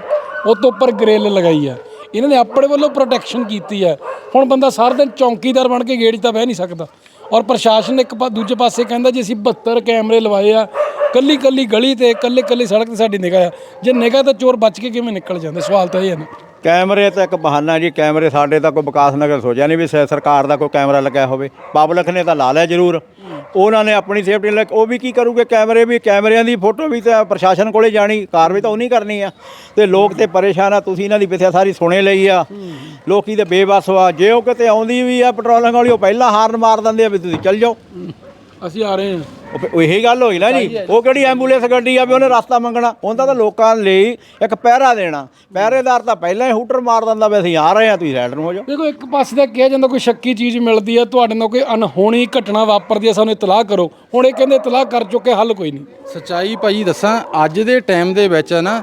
[SPEAKER 1] ਉਹ ਤੋਂ ਉੱਪਰ ਗ੍ਰਿਲ ਲਗਾਈ ਆ। ਇਹਨਾਂ ਨੇ ਆਪਣੇ ਵੱਲੋਂ ਪ੍ਰੋਟੈਕਸ਼ਨ ਕੀਤੀ ਆ। ਹੁਣ ਬੰਦਾ ਸਾਰਾ ਦਿਨ ਚੌਂਕੀਦਾਰ ਬਣ ਕੇ 'ਚ ਤਾਂ ਬਹਿ ਨਹੀਂ ਸਕਦਾ। ਔਰ ਪ੍ਰਸ਼ਾਸਨ ਇੱਕ ਪਾ ਦੂਜੇ ਪਾਸੇ ਕਹਿੰਦਾ ਜੀ ਅਸੀਂ 72 ਕੈਮਰੇ ਲਵਾਏ ਆ, ਕੱਲੀ ਕੱਲੀ ਗਲੀ ਤੇ, ਕੱਲੇ ਕੱਲੇ ਸੜਕ ਤੇ ਸਾਡੀ ਨਿਗਾਹ ਆ। ਜੇ ਨਿਗਾਹ ਤਾਂ ਚੋਰ ਬਚ ਕੇ ਕਿਵੇਂ ਨਿਕਲ ਜਾਂਦੇ? ਸਵਾਲ ਤਾਂ ਇਹ ਹੈ ਨਾ।
[SPEAKER 5] ਕੈਮਰੇ ਤਾਂ ਇੱਕ ਬਹਾਨਾ ਜੀ, ਕੈਮਰੇ ਸਾਡੇ ਤਾਂ ਕੋਈ ਵਿਕਾਸ ਨਗਰ ਸੋਚਿਆ ਨਹੀਂ ਵੀ ਸ- ਸਰਕਾਰ ਦਾ ਕੋਈ ਕੈਮਰਾ ਲੱਗਿਆ ਹੋਵੇ। ਪਬਲਿਕ ਨੇ ਤਾਂ ਲਾ ਲਿਆ ਜ਼ਰੂਰ। ਉਹਨਾਂ ਨੇ ਆਪਣੀ ਸੇਫਟੀ ਲਈ, ਉਹ ਵੀ ਕੀ ਕਰੂਗੇ, ਕੈਮਰੇ ਵੀ, ਕੈਮਰਿਆਂ ਦੀ ਫੋਟੋ ਵੀ ਤਾਂ ਪ੍ਰਸ਼ਾਸਨ ਕੋਲੇ ਜਾਣੀ ਕਾਰਵਾਈ ਤਾਂ ਉਹ ਨਹੀਂ ਕਰਨੀ ਆ। ਤੇ ਲੋਕ ਤੇ ਪਰੇਸ਼ਾਨ ਆ, ਤੁਸੀਂ ਇਹਨਾਂ ਦੀ ਵਿਥਿਆ ਸਾਰੀ ਸੁਣੇ ਲਈ ਆ। ਲੋਕੀ ਤੇ ਬੇਬਸ ਵਾ ਜੇ ਉਹ ਕਿਤੇ ਆਉਂਦੀ ਵੀ ਆ ਪੈਟਰੋਲਿੰਗ ਵਾਲੀ, ਉਹ ਪਹਿਲਾਂ ਹਾਰਨ ਮਾਰ ਦਿੰਦੇ ਆ ਵੀ ਤੁਸੀਂ ਚੱਲ ਜਾਓ।
[SPEAKER 1] ਅਸੀਂ ਆ ਰਹੇ ਹਾਂ।
[SPEAKER 5] ਉਹ ਫਿਰ ਉਹੀ ਗੱਲ ਹੋਈ ਨਾ ਜੀ। ਉਹ ਕਿਹੜੀ ਐਂਬੂਲੈਂਸ ਗੱਡੀ ਆ ਵੀ ਉਹਨੇ ਰਸਤਾ ਮੰਗਣਾ। ਉਹਦਾ ਤਾਂ ਲੋਕਾਂ ਲਈ ਇੱਕ ਪਹਿਰਾ ਦੇਣਾ। ਪਹਿਰੇਦਾਰ ਤਾਂ ਪਹਿਲਾਂ ਹੀ ਹੂਟਰ ਮਾਰ ਦਿੰਦਾ ਵੀ ਅਸੀਂ ਆ ਰਹੇ ਆ ਤੁਸੀਂ ਸਾਈਡ ਨੂੰ ਹੋ ਜਾਓ।
[SPEAKER 1] ਦੇਖੋ ਇੱਕ ਪਾਸੇ ਦਾ ਕਿਹਾ ਜਾਂਦਾ ਕੋਈ ਸ਼ੱਕੀ ਚੀਜ਼ ਮਿਲਦੀ ਹੈ ਤੁਹਾਡੇ ਨਾਲ ਕੋਈ ਅਨਹੋਣੀ ਘਟਨਾ ਵਾਪਰਦੀ ਹੈ ਸਾਨੂੰ ਇਤਲਾਹ ਕਰੋ। ਹੁਣ ਇਹ ਕਹਿੰਦੇ ਇਤਲਾਹ ਕਰ ਚੁੱਕੇ ਹੱਲ ਕੋਈ ਨਹੀਂ।
[SPEAKER 2] ਸੱਚਾਈ ਭਾਜੀ ਦੱਸਾਂ ਅੱਜ ਦੇ ਟਾਈਮ ਦੇ ਵਿੱਚ ਨਾ